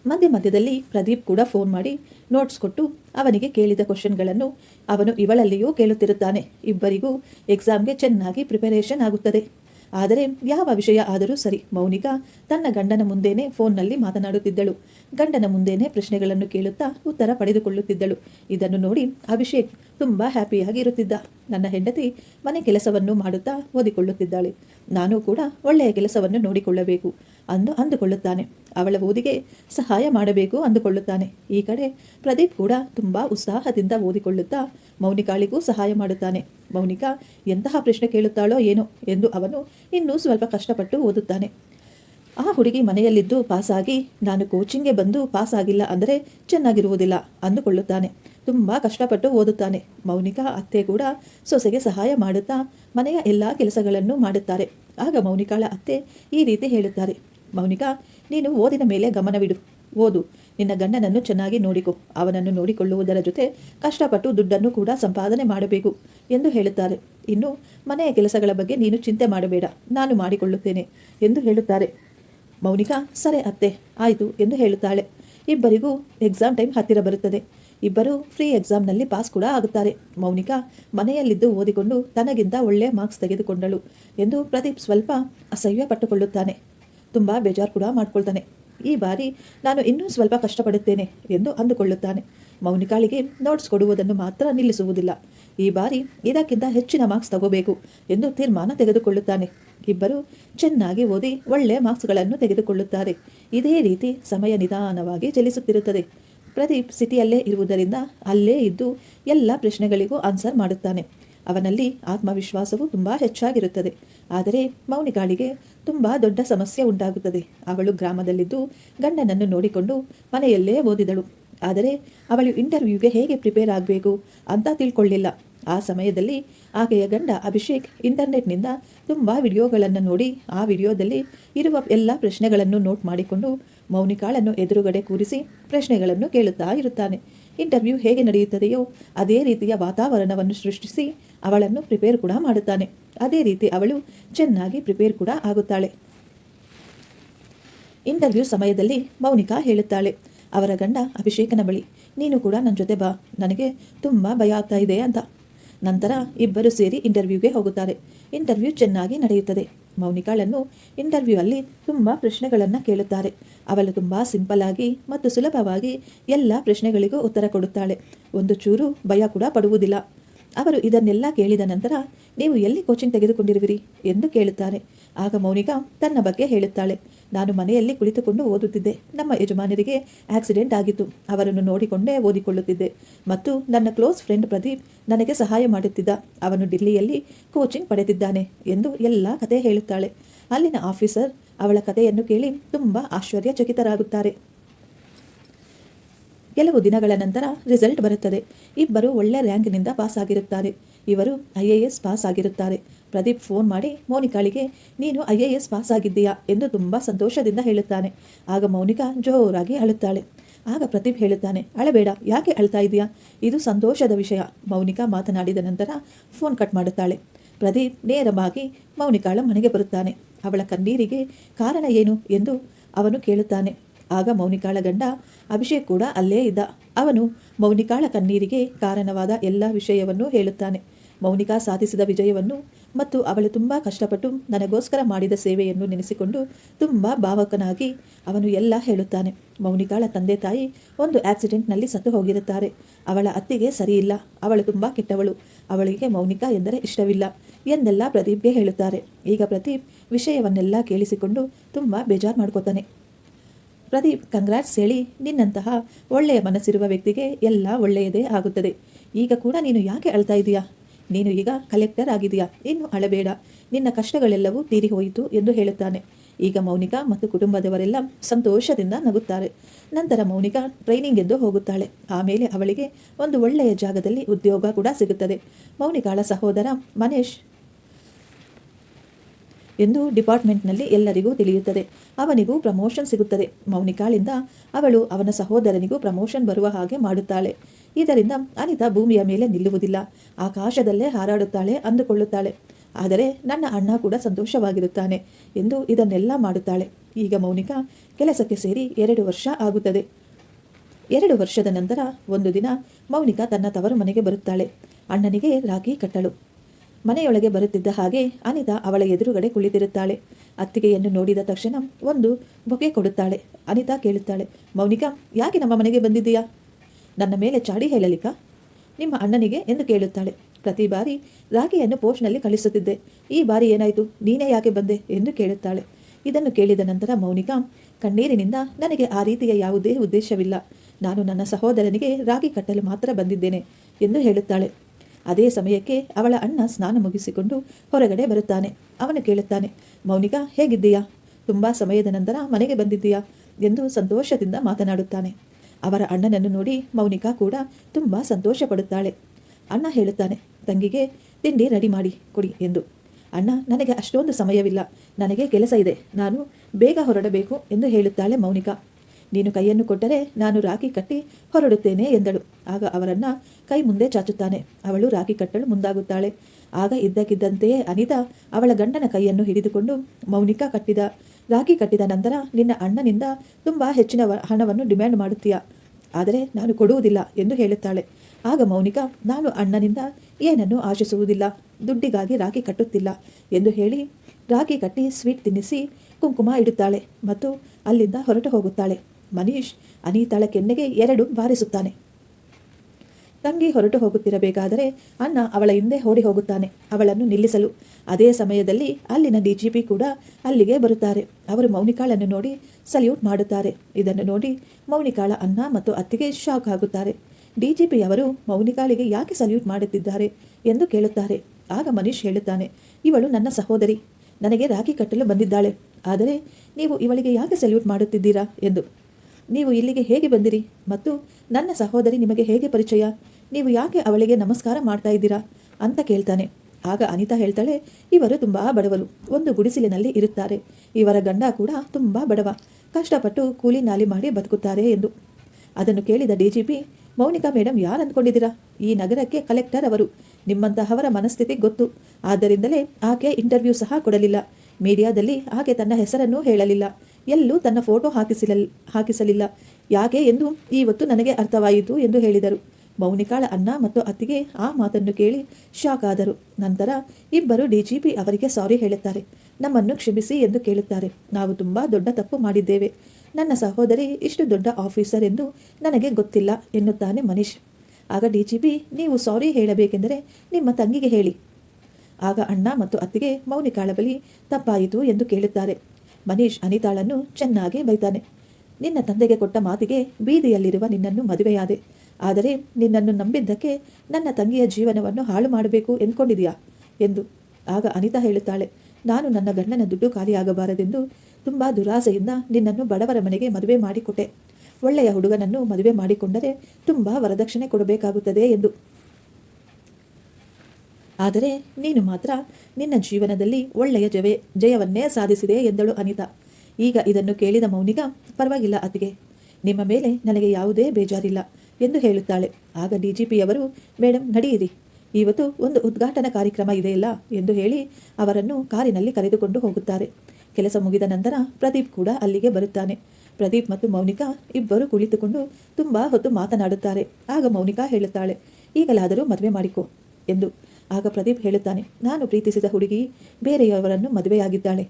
ಮಧ್ಯ ಮಧ್ಯದಲ್ಲಿ ಪ್ರದೀಪ್ ಕೂಡ ಫೋನ್ ಮಾಡಿ ನೋಟ್ಸ್ ಕೊಟ್ಟು ಅವನಿಗೆ ಕೇಳಿದ ಕ್ವಶನ್ಗಳನ್ನು ಅವನು ಇವಳಲ್ಲಿಯೂ ಕೇಳುತ್ತಿರುತ್ತಾನೆ. ಇಬ್ಬರಿಗೂ ಎಕ್ಸಾಮ್ಗೆ ಚೆನ್ನಾಗಿ ಪ್ರಿಪರೇಷನ್ ಆಗುತ್ತದೆ. ಆದರೆ ಯಾವ ವಿಷಯ ಆದರೂ ಸರಿ. ಮೌನಿಕ ತನ್ನ ಗಂಡನ ಮುಂದೇನೆ ಫೋನ್ನಲ್ಲಿ ಮಾತನಾಡುತ್ತಿದ್ದಳು. ಗಂಡನ ಮುಂದೇನೆ ಪ್ರಶ್ನೆಗಳನ್ನು ಕೇಳುತ್ತಾ ಉತ್ತರ ಪಡೆದುಕೊಳ್ಳುತ್ತಿದ್ದಳು. ಇದನ್ನು ನೋಡಿ ಅಭಿಷೇಕ್ ತುಂಬ ಹ್ಯಾಪಿಯಾಗಿ ಇರುತ್ತಿದ್ದ. ನನ್ನ ಹೆಂಡತಿ ಮನೆ ಕೆಲಸವನ್ನು ಮಾಡುತ್ತಾ ಓದಿಕೊಳ್ಳುತ್ತಿದ್ದಾಳೆ. ನಾನು ಕೂಡ ಒಳ್ಳೆಯ ಕೆಲಸವನ್ನು ನೋಡಿಕೊಳ್ಳಬೇಕು ಅಂದು ಅಂದುಕೊಳ್ಳುತ್ತಾನೆ. ಅವಳ ಓದಿಗೆ ಸಹಾಯ ಮಾಡಬೇಕು ಅಂದುಕೊಳ್ಳುತ್ತಾನೆ. ಈ ಕಡೆ ಪ್ರದೀಪ್ ಕೂಡ ತುಂಬ ಉತ್ಸಾಹದಿಂದ ಓದಿಕೊಳ್ಳುತ್ತಾ ಮೌನಿಕಾಳಿಗೂ ಸಹಾಯ ಮಾಡುತ್ತಾನೆ. ಮೌನಿಕಾ ಎಂತಹ ಪ್ರಶ್ನೆ ಕೇಳುತ್ತಾಳೋ ಏನೋ ಎಂದು ಅವನು ಇನ್ನೂ ಸ್ವಲ್ಪ ಕಷ್ಟಪಟ್ಟು ಓದುತ್ತಾನೆ. ಆ ಹುಡುಗಿ ಮನೆಯಲ್ಲಿದ್ದು ಪಾಸಾಗಿ, ನಾನು ಕೋಚಿಂಗ್ಗೆ ಬಂದು ಪಾಸ್ ಆಗಿಲ್ಲ ಅಂದರೆ ಚೆನ್ನಾಗಿರುವುದಿಲ್ಲ ಅಂದುಕೊಳ್ಳುತ್ತಾನೆ. ತುಂಬ ಕಷ್ಟಪಟ್ಟು ಓದುತ್ತಾನೆ. ಮೌನಿಕಾ ಅತ್ತೆ ಕೂಡ ಸೊಸೆಗೆ ಸಹಾಯ ಮಾಡುತ್ತಾ ಮನೆಯ ಎಲ್ಲ ಕೆಲಸಗಳನ್ನು ಮಾಡುತ್ತಾರೆ. ಆಗ ಮೌನಿಕಾಳ ಅತ್ತೆ ಈ ರೀತಿ ಹೇಳುತ್ತಾರೆ. ಮೌನಿಕಾ, ನೀನು ಓದಿನ ಮೇಲೆ ಗಮನವಿಡು. ಓದು. ನಿನ್ನ ಗಂಡನನ್ನು ಚೆನ್ನಾಗಿ ನೋಡಿಕೊ. ಅವನನ್ನು ನೋಡಿಕೊಳ್ಳುವುದರ ಜೊತೆ ಕಷ್ಟಪಟ್ಟು ದುಡ್ಡನ್ನು ಕೂಡ ಸಂಪಾದನೆ ಮಾಡಬೇಕು ಎಂದು ಹೇಳುತ್ತಾರೆ. ಇನ್ನು ಮನೆಯ ಕೆಲಸಗಳ ಬಗ್ಗೆ ನೀನು ಚಿಂತೆ ಮಾಡಬೇಡ, ನಾನು ಮಾಡಿಕೊಳ್ಳುತ್ತೇನೆ ಎಂದು ಹೇಳುತ್ತಾರೆ. ಮೌನಿಕಾ, ಸರಿ ಅತ್ತೆ, ಆಯಿತು ಎಂದು ಹೇಳುತ್ತಾಳೆ. ಇಬ್ಬರಿಗೂ ಎಕ್ಸಾಮ್ ಟೈಮ್ ಹತ್ತಿರ ಬರುತ್ತದೆ. ಇಬ್ಬರು ಫ್ರೀ ಎಕ್ಸಾಮ್ನಲ್ಲಿ ಪಾಸ್ ಕೂಡ ಆಗುತ್ತಾರೆ. ಮೌನಿಕಾ ಮನೆಯಲ್ಲಿದ್ದು ಓದಿಕೊಂಡು ತನಗಿಂತ ಒಳ್ಳೆಯ ಮಾರ್ಕ್ಸ್ ತೆಗೆದುಕೊಂಡಳು ಎಂದು ಪ್ರದೀಪ್ ಸ್ವಲ್ಪ ಅಸಹ್ಯ ಪಟ್ಟುಕೊಳ್ಳುತ್ತಾನೆ ತುಂಬ ಬೇಜಾರು ಕೂಡ ಮಾಡ್ಕೊಳ್ತಾನೆ. ಈ ಬಾರಿ ನಾನು ಇನ್ನೂ ಸ್ವಲ್ಪ ಕಷ್ಟಪಡುತ್ತೇನೆ ಎಂದು ಅಂದುಕೊಳ್ಳುತ್ತಾನೆ. ಮೌನಿಕಾಳಿಗೆ ನೋಟ್ಸ್ ಕೊಡುವುದನ್ನು ಮಾತ್ರ ನಿಲ್ಲಿಸುವುದಿಲ್ಲ. ಈ ಬಾರಿ ಇದಕ್ಕಿಂತ ಹೆಚ್ಚಿನ ಮಾರ್ಕ್ಸ್ ತಗೋಬೇಕು ಎಂದು ತೀರ್ಮಾನ ತೆಗೆದುಕೊಳ್ಳುತ್ತಾನೆ. ಇಬ್ಬರು ಚೆನ್ನಾಗಿ ಓದಿ ಒಳ್ಳೆಯ ಮಾರ್ಕ್ಸ್ಗಳನ್ನು ತೆಗೆದುಕೊಳ್ಳುತ್ತಾರೆ. ಇದೇ ರೀತಿ ಸಮಯ ನಿಧಾನವಾಗಿ ಚಲಿಸುತ್ತಿರುತ್ತದೆ. ಪ್ರದೀಪ್ ಸಿಟಿಯಲ್ಲೇ ಇರುವುದರಿಂದ ಅಲ್ಲೇ ಇದ್ದು ಎಲ್ಲ ಪ್ರಶ್ನೆಗಳಿಗೂ ಆನ್ಸರ್ ಮಾಡುತ್ತಾನೆ. ಅವನಲ್ಲಿ ಆತ್ಮವಿಶ್ವಾಸವು ತುಂಬ ಹೆಚ್ಚಾಗಿರುತ್ತದೆ. ಆದರೆ ಮೌನಿಕಾಳಿಗೆ ತುಂಬ ದೊಡ್ಡ ಸಮಸ್ಯೆ ಉಂಟಾಗುತ್ತದೆ. ಅವಳು ಗ್ರಾಮದಲ್ಲಿದ್ದು ಗಂಡನನ್ನು ನೋಡಿಕೊಂಡು ಮನೆಯಲ್ಲೇ ಓದಿದಳು. ಆದರೆ ಅವಳು ಇಂಟರ್ವ್ಯೂಗೆ ಹೇಗೆ ಪ್ರಿಪೇರ್ ಆಗಬೇಕು ಅಂತ ತಿಳ್ಕೊಳ್ಳಿಲ್ಲ. ಆ ಸಮಯದಲ್ಲಿ ಆಕೆಯ ಗಂಡ ಅಭಿಷೇಕ್ ಇಂಟರ್ನೆಟ್ನಿಂದ ತುಂಬ ವಿಡಿಯೋಗಳನ್ನು ನೋಡಿ ಆ ವಿಡಿಯೋದಲ್ಲಿ ಇರುವ ಎಲ್ಲ ಪ್ರಶ್ನೆಗಳನ್ನು ನೋಟ್ ಮಾಡಿಕೊಂಡು ಮೌನಿಕಾಳನ್ನು ಎದುರುಗಡೆ ಕೂರಿಸಿ ಪ್ರಶ್ನೆಗಳನ್ನು ಕೇಳುತ್ತಾ ಇರುತ್ತಾನೆ. ಇಂಟರ್ವ್ಯೂ ಹೇಗೆ ನಡೆಯುತ್ತದೆಯೋ ಅದೇ ರೀತಿಯ ವಾತಾವರಣವನ್ನು ಸೃಷ್ಟಿಸಿ ಅವಳನ್ನು ಪ್ರಿಪೇರ್ ಕೂಡ ಮಾಡುತ್ತಾನೆ. ಅದೇ ರೀತಿ ಅವಳು ಚೆನ್ನಾಗಿ ಪ್ರಿಪೇರ್ ಕೂಡ ಆಗುತ್ತಾಳೆ. ಇಂಟರ್ವ್ಯೂ ಸಮಯದಲ್ಲಿ ಮೌನಿಕಾ ಹೇಳುತ್ತಾಳೆ, ಅವರ ಗಂಡ ಅಭಿಷೇಕನ ಬಳಿ, ನೀನು ಕೂಡ ನನ್ನ ಜೊತೆ ಬಾ, ನನಗೆ ತುಂಬ ಭಯ ಆಗ್ತಾ ಇದೆ ಅಂತ. ನಂತರ ಇಬ್ಬರು ಸೇರಿ ಇಂಟರ್ವ್ಯೂಗೆ ಹೋಗುತ್ತಾರೆ. ಇಂಟರ್ವ್ಯೂ ಚೆನ್ನಾಗಿ ನಡೆಯುತ್ತದೆ. ಮೌನಿಕಾಳನ್ನು ಇಂಟರ್ವ್ಯೂ ಅಲ್ಲಿ ತುಂಬ ಪ್ರಶ್ನೆಗಳನ್ನು ಕೇಳುತ್ತಾರೆ. ಅವಳು ತುಂಬ ಸಿಂಪಲ್ ಆಗಿ ಮತ್ತು ಸುಲಭವಾಗಿ ಎಲ್ಲ ಪ್ರಶ್ನೆಗಳಿಗೂ ಉತ್ತರ ಕೊಡುತ್ತಾಳೆ. ಒಂದು ಚೂರು ಭಯ ಕೂಡ ಪಡುವುದಿಲ್ಲ. ಅವರು ಇದನ್ನೆಲ್ಲ ಕೇಳಿದ ನಂತರ, ನೀವು ಎಲ್ಲಿ ಕೋಚಿಂಗ್ ತೆಗೆದುಕೊಂಡಿರುವಿರಿ? ಎಂದು ಕೇಳುತ್ತಾರೆ. ಆಗ ಮೌನಿಕಾ ತನ್ನ ಬಗ್ಗೆ ಹೇಳುತ್ತಾಳೆ, ನಾನು ಮನೆಯಲ್ಲಿ ಕುಳಿತುಕೊಂಡು ಓದುತ್ತಿದ್ದೆ. ನಮ್ಮ ಯಜಮಾನರಿಗೆ ಆಕ್ಸಿಡೆಂಟ್ ಆಗಿತ್ತು. ಅವರನ್ನು ನೋಡಿಕೊಂಡೇ ಓದಿಕೊಳ್ಳುತ್ತಿದ್ದೆ. ಮತ್ತು ನನ್ನ ಕ್ಲೋಸ್ ಫ್ರೆಂಡ್ ಪ್ರದೀಪ್ ನನಗೆ ಸಹಾಯ ಮಾಡುತ್ತಿದ್ದ. ಅವನು ಡಿಲ್ಲಿಯಲ್ಲಿ ಕೋಚಿಂಗ್ ಪಡೆದಿದ್ದಾನೆ ಎಂದು ಎಲ್ಲ ಕತೆ ಹೇಳುತ್ತಾಳೆ. ಅಲ್ಲಿನ ಆಫೀಸರ್ ಅವಳ ಕಥೆಯನ್ನು ಕೇಳಿ ತುಂಬ ಆಶ್ಚರ್ಯಚಕಿತರಾಗುತ್ತಾರೆ. ಕೆಲವು ದಿನಗಳ ನಂತರ ರಿಸಲ್ಟ್ ಬರುತ್ತದೆ. ಇಬ್ಬರು ಒಳ್ಳೆ ರ್ಯಾಂಕ್ನಿಂದ ಪಾಸ್ ಆಗಿರುತ್ತಾರೆ. ಇವರು ಐ ಎ ಎಸ್ ಪಾಸ್ ಆಗಿರುತ್ತಾರೆ. ಪ್ರದೀಪ್ ಫೋನ್ ಮಾಡಿ, ಮೌನಿಕಾಳಿಗೆ, ನೀನು ಐ ಎ ಎಸ್ ಪಾಸ್ ಆಗಿದ್ದೀಯಾ? ಎಂದು ತುಂಬ ಸಂತೋಷದಿಂದ ಹೇಳುತ್ತಾನೆ. ಆಗ ಮೌನಿಕಾ ಜೋರಾಗಿ ಅಳುತ್ತಾಳೆ. ಆಗ ಪ್ರದೀಪ್ ಹೇಳುತ್ತಾನೆ, ಅಳಬೇಡ, ಯಾಕೆ ಅಳ್ತಾ ಇದೆಯಾ ಇದು ಸಂತೋಷದ ವಿಷಯ. ಮೌನಿಕಾ ಮಾತನಾಡಿದ ನಂತರ ಫೋನ್ ಕಟ್ ಮಾಡುತ್ತಾಳೆ. ಪ್ರದೀಪ್ ನೇರವಾಗಿ ಮೌನಿಕಾಳ ಮನೆಗೆ ಬರುತ್ತಾನೆ. ಅವಳ ಕಣ್ಣೀರಿಗೆ ಕಾರಣ ಏನು ಎಂದು ಅವನು ಕೇಳುತ್ತಾನೆ. ಆಗ ಮೌನಿಕಾಳ ಗಂಡ, ಅಭಿಷೇಕ್ ಕೂಡ ಅಲ್ಲೇ ಇದ್ದ. ಅವನು ಮೌನಿಕಾಳ ಕಣ್ಣೀರಿಗೆ ಕಾರಣವಾದ ಎಲ್ಲ ವಿಷಯವನ್ನು ಹೇಳುತ್ತಾನೆ. ಮೌನಿಕಾ ಸಾಧಿಸಿದ ವಿಜಯವನ್ನು ಮತ್ತು ಅವಳು ತುಂಬ ಕಷ್ಟಪಟ್ಟು ನನಗೋಸ್ಕರ ಮಾಡಿದ ಸೇವೆಯನ್ನು ನೆನೆಸಿಕೊಂಡು ತುಂಬ ಭಾವಕನಾಗಿ ಅವನು ಎಲ್ಲ ಹೇಳುತ್ತಾನೆ. ಮೌನಿಕಾಳ ತಂದೆ ತಾಯಿ ಒಂದು ಆಕ್ಸಿಡೆಂಟ್ನಲ್ಲಿ ಸತ್ತು ಹೋಗಿರುತ್ತಾರೆ. ಅವಳ ಅತ್ತಿಗೆ ಸರಿಯಿಲ್ಲ. ಅವಳು ತುಂಬ ಕೆಟ್ಟವಳು. ಅವಳಿಗೆ ಮೌನಿಕಾ ಎಂದರೆ ಇಷ್ಟವಿಲ್ಲ ಎಂದೆಲ್ಲ ಪ್ರದೀಪ್ಗೆ ಹೇಳುತ್ತಾರೆ. ಈಗ ಪ್ರದೀಪ್ ವಿಷಯವನ್ನೆಲ್ಲ ಕೇಳಿಸಿಕೊಂಡು ತುಂಬ ಬೇಜಾರು ಮಾಡ್ಕೋತಾನೆ. ಪ್ರದೀಪ್, ಕಂಗ್ರಾಟ್ಸ್ ಹೇಳಿ, ನಿನ್ನಂತಹ ಒಳ್ಳೆಯ ಮನಸ್ಸಿರುವ ವ್ಯಕ್ತಿಗೆ ಎಲ್ಲ ಒಳ್ಳೆಯದೇ ಆಗುತ್ತದೆ. ಈಗ ಕೂಡ ನೀನು ಯಾಕೆ ಅಳ್ತಾ ಇದೀಯಾ? ನೀನು ಈಗ ಕಲೆಕ್ಟರ್ ಆಗಿದೆಯಾ ಇನ್ನು ಅಳಬೇಡ. ನಿನ್ನ ಕಷ್ಟಗಳೆಲ್ಲವೂ ತೀರಿ ಹೋಯಿತು ಎಂದು ಹೇಳುತ್ತಾನೆ. ಈಗ ಮೌನಿಕಾ ಮತ್ತು ಕುಟುಂಬದವರೆಲ್ಲ ಸಂತೋಷದಿಂದ ನಗುತ್ತಾರೆ. ನಂತರ ಮೌನಿಕಾ ಟ್ರೈನಿಂಗ್ ಎಂದು ಹೋಗುತ್ತಾಳೆ. ಆಮೇಲೆ ಅವಳಿಗೆ ಒಂದು ಒಳ್ಳೆಯ ಜಾಗದಲ್ಲಿ ಉದ್ಯೋಗ ಕೂಡ ಸಿಗುತ್ತದೆ. ಮೌನಿಕಾಳ ಸಹೋದರ ಮನೇಶ್ ಎಂದು ಡಿಪಾರ್ಟ್ಮೆಂಟ್ನಲ್ಲಿ ಎಲ್ಲರಿಗೂ ತಿಳಿಯುತ್ತದೆ. ಅವನಿಗೂ ಪ್ರಮೋಷನ್ ಸಿಗುತ್ತದೆ. ಮೌನಿಕಾಳಿಂದ ಅವಳು ಅವನ ಸಹೋದರನಿಗೂ ಪ್ರಮೋಷನ್ ಬರುವ ಹಾಗೆ ಮಾಡುತ್ತಾಳೆ. ಇದರಿಂದ ಅನಿತಾ ಭೂಮಿಯ ಮೇಲೆ ನಿಲ್ಲುವುದಿಲ್ಲ. ಆಕಾಶದಲ್ಲೇ ಹಾರಾಡುತ್ತಾಳೆ, ಅಂದುಕೊಳ್ಳುತ್ತಾಳೆ. ಆದರೆ ನನ್ನ ಅಣ್ಣ ಕೂಡ ಸಂತೋಷವಾಗಿರುತ್ತಾನೆ ಎಂದು ಇದನ್ನೆಲ್ಲ ಮಾಡುತ್ತಾಳೆ. ಈಗ ಮೌನಿಕಾ ಕೆಲಸಕ್ಕೆ ಸೇರಿ ಎರಡು ವರ್ಷ ಆಗುತ್ತದೆ. ಎರಡು ವರ್ಷದ ನಂತರ ಒಂದು ದಿನ ಮೌನಿಕಾ ತನ್ನ ತವರು ಮನೆಗೆ ಬರುತ್ತಾಳೆ. ಅಣ್ಣನಿಗೆ ರಾಖಿ ಕಟ್ಟಳು ಮನೆಯೊಳಗೆ ಬರುತ್ತಿದ್ದ ಹಾಗೆ ಅನಿತಾ ಅವಳ ಎದುರುಗಡೆ ಕುಳಿತಿರುತ್ತಾಳೆ. ಅತ್ತಿಗೆಯನ್ನು ನೋಡಿದ ತಕ್ಷಣ ಒಂದು ಬೊಕೆ ಕೊಡುತ್ತಾಳೆ. ಅನಿತಾ ಕೇಳುತ್ತಾಳೆ, ಮೌನಿಕಾ, ಯಾಕೆ ನಮ್ಮ ಮನೆಗೆ ಬಂದಿದ್ದೀಯಾ? ನನ್ನ ಮೇಲೆ ಚಾಡಿ ಹೇಳಲಿಕ್ಕ? ನಿಮ್ಮ ಅಣ್ಣನಿಗೆ? ಎಂದು ಕೇಳುತ್ತಾಳೆ. ಪ್ರತಿ ಬಾರಿ ರಾಖಿಯನ್ನು ಪೋಸ್ಟ್ನಲ್ಲಿ ಕಳಿಸುತ್ತಿದ್ದೆ. ಈ ಬಾರಿ ಏನಾಯಿತು? ನೀನೇ ಯಾಕೆ ಬಂದೆ? ಎಂದು ಕೇಳುತ್ತಾಳೆ. ಇದನ್ನು ಕೇಳಿದ ನಂತರ ಮೌನಿಕಾ, ಕಣ್ಣೀರಿನಿಂದ ನನಗೆ ಆ ರೀತಿಯ ಯಾವುದೇ ಉದ್ದೇಶವಿಲ್ಲ. ನಾನು ನನ್ನ ಸಹೋದರನಿಗೆ ರಾಗಿ ಕಟ್ಟಲು ಮಾತ್ರ ಬಂದಿದ್ದೇನೆ ಎಂದು ಹೇಳುತ್ತಾಳೆ. ಅದೇ ಸಮಯಕ್ಕೆ ಅವಳ ಅಣ್ಣ ಸ್ನಾನ ಮುಗಿಸಿಕೊಂಡು ಹೊರಗಡೆ ಬರುತ್ತಾನೆ. ಅವನು ಕೇಳುತ್ತಾನೆ, ಮೌನಿಕಾ, ಹೇಗಿದ್ದೀಯಾ? ತುಂಬ ಸಮಯದ ನಂತರ ಮನೆಗೆ ಬಂದಿದ್ದೀಯಾ? ಎಂದು ಸಂತೋಷದಿಂದ ಮಾತನಾಡುತ್ತಾನೆ. ಅವರ ಅಣ್ಣನನ್ನು ನೋಡಿ ಮೌನಿಕಾ ಕೂಡ ತುಂಬ ಸಂತೋಷ ಪಡುತ್ತಾಳೆ ಅಣ್ಣ ಹೇಳುತ್ತಾನೆ, ತಂಗಿಗೆ ತಿಂಡಿ ರೆಡಿ ಮಾಡಿ ಕೊಡಿ ಎಂದು. ಅಣ್ಣ, ನನಗೆ ಅಷ್ಟೊಂದು ಸಮಯವಿಲ್ಲ. ನನಗೆ ಕೆಲಸ ಇದೆ. ನಾನು ಬೇಗ ಹೊರಡಬೇಕು ಎಂದು ಹೇಳುತ್ತಾಳೆ ಮೌನಿಕಾ. ನೀನು ಕೈಯನ್ನು ಕೊಟ್ಟರೆ ನಾನು ರಾಖಿ ಕಟ್ಟಿ ಹೊರಡುತ್ತೇನೆ ಎಂದಳು. ಆಗ ಅವರನ್ನ ಕೈ ಮುಂದೆ ಚಾಚುತ್ತಾನೆ. ಅವಳು ರಾಖಿ ಕಟ್ಟಲು ಮುಂದಾಗುತ್ತಾಳೆ. ಆಗ ಇದ್ದಕ್ಕಿದ್ದಂತೆಯೇ ಅನಿತಾ ಅವಳ ಗಂಡನ ಕೈಯನ್ನು ಹಿಡಿದುಕೊಂಡು ಮೌನಿಕಾ ಕಟ್ಟಿದ. ರಾಖಿ ಕಟ್ಟಿದ ನಂತರ ನಿನ್ನ ಅಣ್ಣನಿಂದ ತುಂಬ ಹೆಚ್ಚಿನ ಹಣವನ್ನು ಡಿಮ್ಯಾಂಡ್ ಮಾಡುತ್ತೀಯಾ. ಆದರೆ ನಾನು ಕೊಡುವುದಿಲ್ಲ ಎಂದು ಹೇಳುತ್ತಾಳೆ. ಆಗ ಮೌನಿಕಾ, ನಾನು ಅಣ್ಣನಿಂದ ಏನನ್ನು ಆಶಿಸುವುದಿಲ್ಲ. ದುಡ್ಡಿಗಾಗಿ ರಾಖಿ ಕಟ್ಟುತ್ತಿಲ್ಲ ಎಂದು ಹೇಳಿ ರಾಖಿ ಕಟ್ಟಿ ಸ್ವೀಟ್ ತಿನ್ನಿಸಿ ಕುಂಕುಮ ಇಡುತ್ತಾಳೆ ಮತ್ತು ಅಲ್ಲಿಂದ ಹೊರಟು ಹೋಗುತ್ತಾಳೆ. ಮನೀಶ್ ಅನಿತಾಳ ಕೆನ್ನೆಗೆ ಎರಡು ಬಾರಿಸುತ್ತಾನೆ. ತಂಗಿ ಹೊರಟು ಹೋಗುತ್ತಿರಬೇಕಾದರೆ ಅಣ್ಣ ಅವಳ ಹಿಂದೆ ಓಡಿ ಹೋಗುತ್ತಾನೆ, ಅವಳನ್ನು ನಿಲ್ಲಿಸಲು. ಅದೇ ಸಮಯದಲ್ಲಿ ಅಲ್ಲಿನ ಡಿಜಿಪಿ ಕೂಡ ಅಲ್ಲಿಗೆ ಬರುತ್ತಾರೆ. ಅವರು ಮೌನಿಕಾಳನ್ನು ನೋಡಿ ಸಲ್ಯೂಟ್ ಮಾಡುತ್ತಾರೆ. ಇದನ್ನು ನೋಡಿ ಮೌನಿಕಾಳ ಅಣ್ಣ ಮತ್ತು ಅತ್ತಿಗೆ ಶಾಕ್ ಆಗುತ್ತಾರೆ. ಡಿಜಿಪಿಯವರು ಮೌನಿಕಾಳಿಗೆ ಯಾಕೆ ಸಲ್ಯೂಟ್ ಮಾಡುತ್ತಿದ್ದಾರೆ ಎಂದು ಕೇಳುತ್ತಾರೆ. ಆಗ ಮನೀಶ್ ಹೇಳುತ್ತಾನೆ, ಇವಳು ನನ್ನ ಸಹೋದರಿ. ನನಗೆ ರಾಖಿ ಕಟ್ಟಲು ಬಂದಿದ್ದಾಳೆ. ಆದರೆ ನೀವು ಇವಳಿಗೆ ಯಾಕೆ ಸಲ್ಯೂಟ್ ಮಾಡುತ್ತಿದ್ದೀರಾ? ಎಂದು. ನೀವು ಇಲ್ಲಿಗೆ ಹೇಗೆ ಬಂದಿರಿ? ಮತ್ತು ನನ್ನ ಸಹೋದರಿ ನಿಮಗೆ ಹೇಗೆ ಪರಿಚಯ? ನೀವು ಯಾಕೆ ಅವಳಿಗೆ ನಮಸ್ಕಾರ ಮಾಡ್ತಾ ಇದ್ದೀರಾ? ಅಂತ ಕೇಳ್ತಾನೆ. ಆಗ ಅನಿತಾ ಹೇಳ್ತಾಳೆ, ಇವರು ತುಂಬ ಬಡವರು, ಒಂದು ಗುಡಿಸಲಿನಲ್ಲಿ ಇರುತ್ತಾರೆ. ಇವರ ಗಂಡ ಕೂಡ ತುಂಬ ಬಡವ. ಕಷ್ಟಪಟ್ಟು ಕೂಲಿ ನಾಲಿ ಮಾಡಿ ಬದುಕುತ್ತಾರೆ ಎಂದು. ಅದನ್ನು ಕೇಳಿದ D G P, Mounika madam ಯಾರು ಅಂದ್ಕೊಂಡಿದ್ದೀರಾ? ಈ ನಗರಕ್ಕೆ ಕಲೆಕ್ಟರ್ ಅವರು. ನಿಮ್ಮಂತಹವರ ಮನಸ್ಥಿತಿ ಗೊತ್ತು. ಆದ್ದರಿಂದಲೇ ಆಕೆ ಇಂಟರ್ವ್ಯೂ ಸಹ ಕೊಡಲಿಲ್ಲ. ಮೀಡಿಯಾದಲ್ಲಿ ಆಕೆ ತನ್ನ ಹೆಸರನ್ನೂ ಹೇಳಲಿಲ್ಲ. ಎಲ್ಲೂ ತನ್ನ ಫೋಟೋ ಹಾಕಿಸಿಲ ಹಾಕಿಸಲಿಲ್ಲ. ಯಾಕೆ ಎಂದು ಇವತ್ತು ನನಗೆ ಅರ್ಥವಾಯಿತು ಎಂದು ಹೇಳಿದರು. ಮೌನಿಕಾಳ ಅಣ್ಣ ಮತ್ತು ಅತ್ತಿಗೆ ಆ ಮಾತನ್ನು ಕೇಳಿ ಶಾಕ್ ಆದರು ನಂತರ ಇಬ್ಬರು ಡಿಜಿಪಿ ಅವರಿಗೆ ಸಾರಿ ಹೇಳುತ್ತಾರೆ. ನಮ್ಮನ್ನು ಕ್ಷಮಿಸಿ ಎಂದು ಕೇಳುತ್ತಾರೆ. ನಾವು ತುಂಬ ದೊಡ್ಡ ತಪ್ಪು ಮಾಡಿದ್ದೇವೆ. ನನ್ನ ಸಹೋದರಿ ಇಷ್ಟು ದೊಡ್ಡ ಆಫೀಸರ್ ಎಂದು ನನಗೆ ಗೊತ್ತಿಲ್ಲ ಎನ್ನುತ್ತಾನೆ ಮನೀಶ್. ಆಗ ಡಿಜಿಪಿ ನೀವು ಸಾರಿ ಹೇಳಬೇಕೆಂದರೆ ನಿಮ್ಮ ತಂಗಿಗೆ ಹೇಳಿ. ಆಗ ಅಣ್ಣ ಮತ್ತು ಅತ್ತಿಗೆ ಮೌನಿಕಾಳ ಬಳಿ ತಪ್ಪಾಯಿತು ಎಂದು ಕೇಳುತ್ತಾರೆ. ಮನೀಶ್ ಅನಿತಾಳನ್ನು ಚೆನ್ನಾಗಿ ಬೈತಾನೆ. ನಿನ್ನ ತಂದೆಗೆ ಕೊಟ್ಟ ಮಾತಿಗೆ ಬೀದಿಯಲ್ಲಿರುವ ನಿನ್ನನ್ನು ಮದುವೆಯಾದೆ. ಆದರೆ ನಿನ್ನನ್ನು ನಂಬಿದ್ದಕ್ಕೆ ನನ್ನ ತಂಗಿಯ ಜೀವನವನ್ನು ಹಾಳು ಮಾಡಬೇಕು ಎಂದ್ಕೊಂಡಿದೆಯಾ ಎಂದು ಆಗ ಅನಿತಾ ಹೇಳುತ್ತಾಳೆ. ನಾನು ನನ್ನ ಗಂಡನ ದುಡ್ಡು ಖಾಲಿಯಾಗಬಾರದೆಂದು ತುಂಬ ದುರಾಸೆಯಿಂದ ನಿನ್ನನ್ನು ಬಡವರ ಮನೆಗೆ ಮದುವೆ ಮಾಡಿಕೊಟ್ಟೆ. ಒಳ್ಳೆಯ ಹುಡುಗನನ್ನು ಮದುವೆ ಮಾಡಿಕೊಂಡರೆ ತುಂಬ ವರದಕ್ಷಿಣೆ ಕೊಡಬೇಕಾಗುತ್ತದೆ ಎಂದು ಆದರೆ ನೀನು ಮಾತ್ರ ನಿನ್ನ ಜೀವನದಲ್ಲಿ ಒಳ್ಳೆಯ ಜವೆ ಜಯವನ್ನೇ ಸಾಧಿಸಿದೆ ಎಂದಳು ಅನಿತಾ. ಈಗ ಇದನ್ನು ಕೇಳಿದ ಮೌನಿಗ ಪರವಾಗಿಲ್ಲ ಅತಿಗೆ ನಿಮ್ಮ ಮೇಲೆ ನನಗೆ ಯಾವುದೇ ಬೇಜಾರಿಲ್ಲ ಎಂದು ಹೇಳುತ್ತಾಳೆ. ಆಗ ಡಿ ಜಿ ಪಿಯವರು ಮೇಡಮ್ ನಡೆಯಿರಿ. ಇವತ್ತು ಒಂದು ಉದ್ಘಾಟನಾ ಕಾರ್ಯಕ್ರಮ ಇದೆಯಲ್ಲ? ಎಂದು ಹೇಳಿ ಅವರನ್ನು ಕಾರಿನಲ್ಲಿ ಕರೆದುಕೊಂಡು ಹೋಗುತ್ತಾರೆ. ಕೆಲಸ ಮುಗಿದ ನಂತರ ಪ್ರದೀಪ್ ಕೂಡ ಅಲ್ಲಿಗೆ ಬರುತ್ತಾನೆ. ಪ್ರದೀಪ್ ಮತ್ತು ಮೌನಿಕಾ ಇಬ್ಬರು ಕುಳಿತುಕೊಂಡು ತುಂಬ ಹೊತ್ತು ಮಾತನಾಡುತ್ತಾರೆ. ಆಗ ಮೌನಿಕಾ ಹೇಳುತ್ತಾಳೆ, ಈಗಲಾದರೂ ಮದುವೆ ಮಾಡಿಕೊ ಎಂದು. ಆಗ ಪ್ರದೀಪ್ ಹೇಳುತ್ತಾನೆ, ನಾನು ಪ್ರೀತಿಸಿದ ಹುಡುಗಿ ಬೇರೆಯವರನ್ನು ಮದುವೆಯಾಗಿದ್ದಾಳೆ.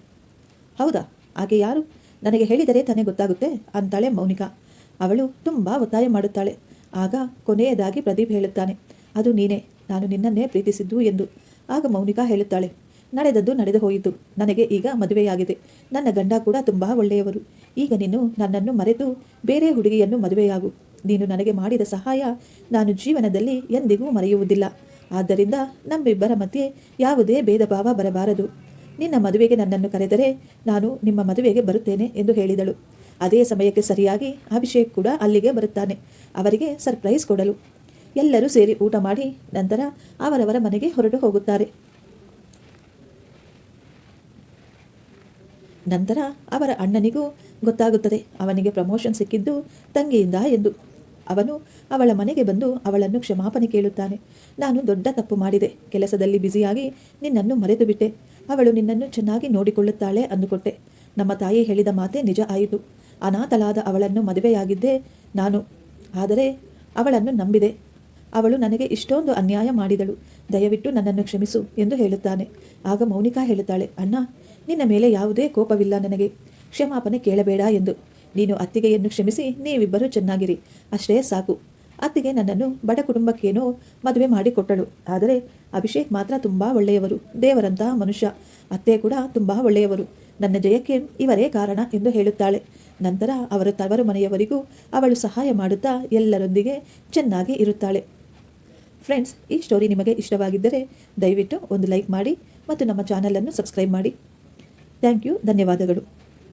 ಹೌದಾ? ಆಕೆ ಯಾರು? ನನಗೆ ಹೇಳಿದರೆ ತಾನೇ ಗೊತ್ತಾಗುತ್ತೆ, ಅಂತಾಳೆ ಮೌನಿಕಾ. ಅವಳು ತುಂಬ ಒತ್ತಾಯ ಮಾಡುತ್ತಾಳೆ. ಆಗ ಕೊನೆಯದಾಗಿ ಪ್ರದೀಪ್ ಹೇಳುತ್ತಾನೆ, ಅದು ನೀನೇ, ನಾನು ನಿನ್ನನ್ನೇ ಪ್ರೀತಿಸಿದ್ದು ಎಂದು. ಆಗ ಮೌನಿಕಾ ಹೇಳುತ್ತಾಳೆ, ನಡೆದದ್ದು ನಡೆದು ಹೋಯಿತು, ನನಗೆ ಈಗ ಮದುವೆಯಾಗಿದೆ, ನನ್ನ ಗಂಡ ಕೂಡ ತುಂಬ ಒಳ್ಳೆಯವರು, ಈಗ ನೀನು ನನ್ನನ್ನು ಮರೆತು ಬೇರೆ ಹುಡುಗಿಯನ್ನು ಮದುವೆಯಾಗು, ನೀನು ನನಗೆ ಮಾಡಿದ ಸಹಾಯ ನಾನು ಜೀವನದಲ್ಲಿ ಎಂದಿಗೂ ಮರೆಯುವುದಿಲ್ಲ ಆದ್ದರಿಂದ ನಮ್ಮಿಬ್ಬರ ಮಧ್ಯೆ ಯಾವುದೇ ಭೇದ ಭಾವ ಬರಬಾರದು. ನಿನ್ನ ಮದುವೆಗೆ ನನ್ನನ್ನು ಕರೆದರೆ ನಾನು ನಿಮ್ಮ ಮದುವೆಗೆ ಬರುತ್ತೇನೆ ಎಂದು ಹೇಳಿದಳು. ಅದೇ ಸಮಯಕ್ಕೆ ಸರಿಯಾಗಿ ಅಭಿಷೇಕ್ ಕೂಡ ಅಲ್ಲಿಗೆ ಬರುತ್ತಾನೆ. ಅವರಿಗೆ ಸರ್ಪ್ರೈಸ್ ಕೊಡಲು. ಎಲ್ಲರೂ ಸೇರಿ ಊಟ ಮಾಡಿ ನಂತರ ಅವರವರ ಮನೆಗೆ ಹೊರಟು ಹೋಗುತ್ತಾರೆ. ನಂತರ ಅವರ ಅಣ್ಣನಿಗೂ ಗೊತ್ತಾಗುತ್ತದೆ. ಅವನಿಗೆ ಪ್ರಮೋಷನ್ ಸಿಕ್ಕಿದ್ದು ತಂಗಿಯಿಂದ ಎಂದು. ಅವನು ಅವಳ ಮನೆಗೆ ಬಂದು ಅವಳನ್ನು ಕ್ಷಮಾಪಣೆ ಕೇಳುತ್ತಾನೆ. ನಾನು ದೊಡ್ಡ ತಪ್ಪು ಮಾಡಿದೆ. ಕೆಲಸದಲ್ಲಿ ಬ್ಯುಸಿಯಾಗಿ ನಿನ್ನನ್ನು ಮರೆತು ಬಿಟ್ಟೆ ಅವಳು ನಿನ್ನನ್ನು ಚೆನ್ನಾಗಿ ನೋಡಿಕೊಳ್ಳುತ್ತಾಳೆ ಅಂದುಕೊಟ್ಟೆ. ನಮ್ಮ ತಾಯಿ ಹೇಳಿದ ಮಾತೇ ನಿಜ ಆಯಿತು. ಅನಾಥಳಾದ ಅವಳನ್ನು ಮದುವೆಯಾಗಿದ್ದೆ ನಾನು. ಆದರೆ ಅವಳನ್ನು ನಂಬಿದೆ. ಅವಳು ನನಗೆ ಇಷ್ಟೊಂದು ಅನ್ಯಾಯ ಮಾಡಿದಳು. ದಯವಿಟ್ಟು ನನ್ನನ್ನು ಕ್ಷಮಿಸು ಎಂದು ಹೇಳುತ್ತಾನೆ. ಆಗ ಮೌನಿಕಾ ಹೇಳುತ್ತಾಳೆ, ಅಣ್ಣ, ನಿನ್ನ ಮೇಲೆ ಯಾವುದೇ ಕೋಪವಿಲ್ಲ ನನಗೆ. ಕ್ಷಮಾಪಣೆ ಕೇಳಬೇಡ ಎಂದು. ನೀನು ಅತ್ತಿಗೆಯನ್ನು ಕ್ಷಮಿಸಿ, ನೀವಿಬ್ಬರೂ ಚೆನ್ನಾಗಿರಿ. ಅಷ್ಟೇ ಸಾಕು. ಅತ್ತಿಗೆ ನನ್ನನ್ನು ಬಡ ಕುಟುಂಬಕ್ಕೇನೋ ಮದುವೆ ಮಾಡಿಕೊಟ್ಟಳು. ಆದರೆ ಅಭಿಷೇಕ್ ಮಾತ್ರ ತುಂಬ ಒಳ್ಳೆಯವರು. ದೇವರಂತಹ ಮನುಷ್ಯ. ಅತ್ತೆ ಕೂಡ ತುಂಬ ಒಳ್ಳೆಯವರು. ನನ್ನ ಜಯಕ್ಕೆ ಇವರೇ ಕಾರಣ ಎಂದು ಹೇಳುತ್ತಾಳೆ. ನಂತರ ಅವರ ತವರು ಮನೆಯವರಿಗೂ ಅವಳು ಸಹಾಯ ಮಾಡುತ್ತಾ ಎಲ್ಲರೊಂದಿಗೆ ಚೆನ್ನಾಗಿ ಇರುತ್ತಾಳೆ. ಫ್ರೆಂಡ್ಸ್ ಈ ಸ್ಟೋರಿ ನಿಮಗೆ ಇಷ್ಟವಾಗಿದ್ದರೆ ದಯವಿಟ್ಟು ಒಂದು ಲೈಕ್ ಮಾಡಿ ಮತ್ತು ನಮ್ಮ ಚಾನಲನ್ನು ಸಬ್ಸ್ಕ್ರೈಬ್ ಮಾಡಿ. ಥ್ಯಾಂಕ್ ಯು ಧನ್ಯವಾದಗಳು.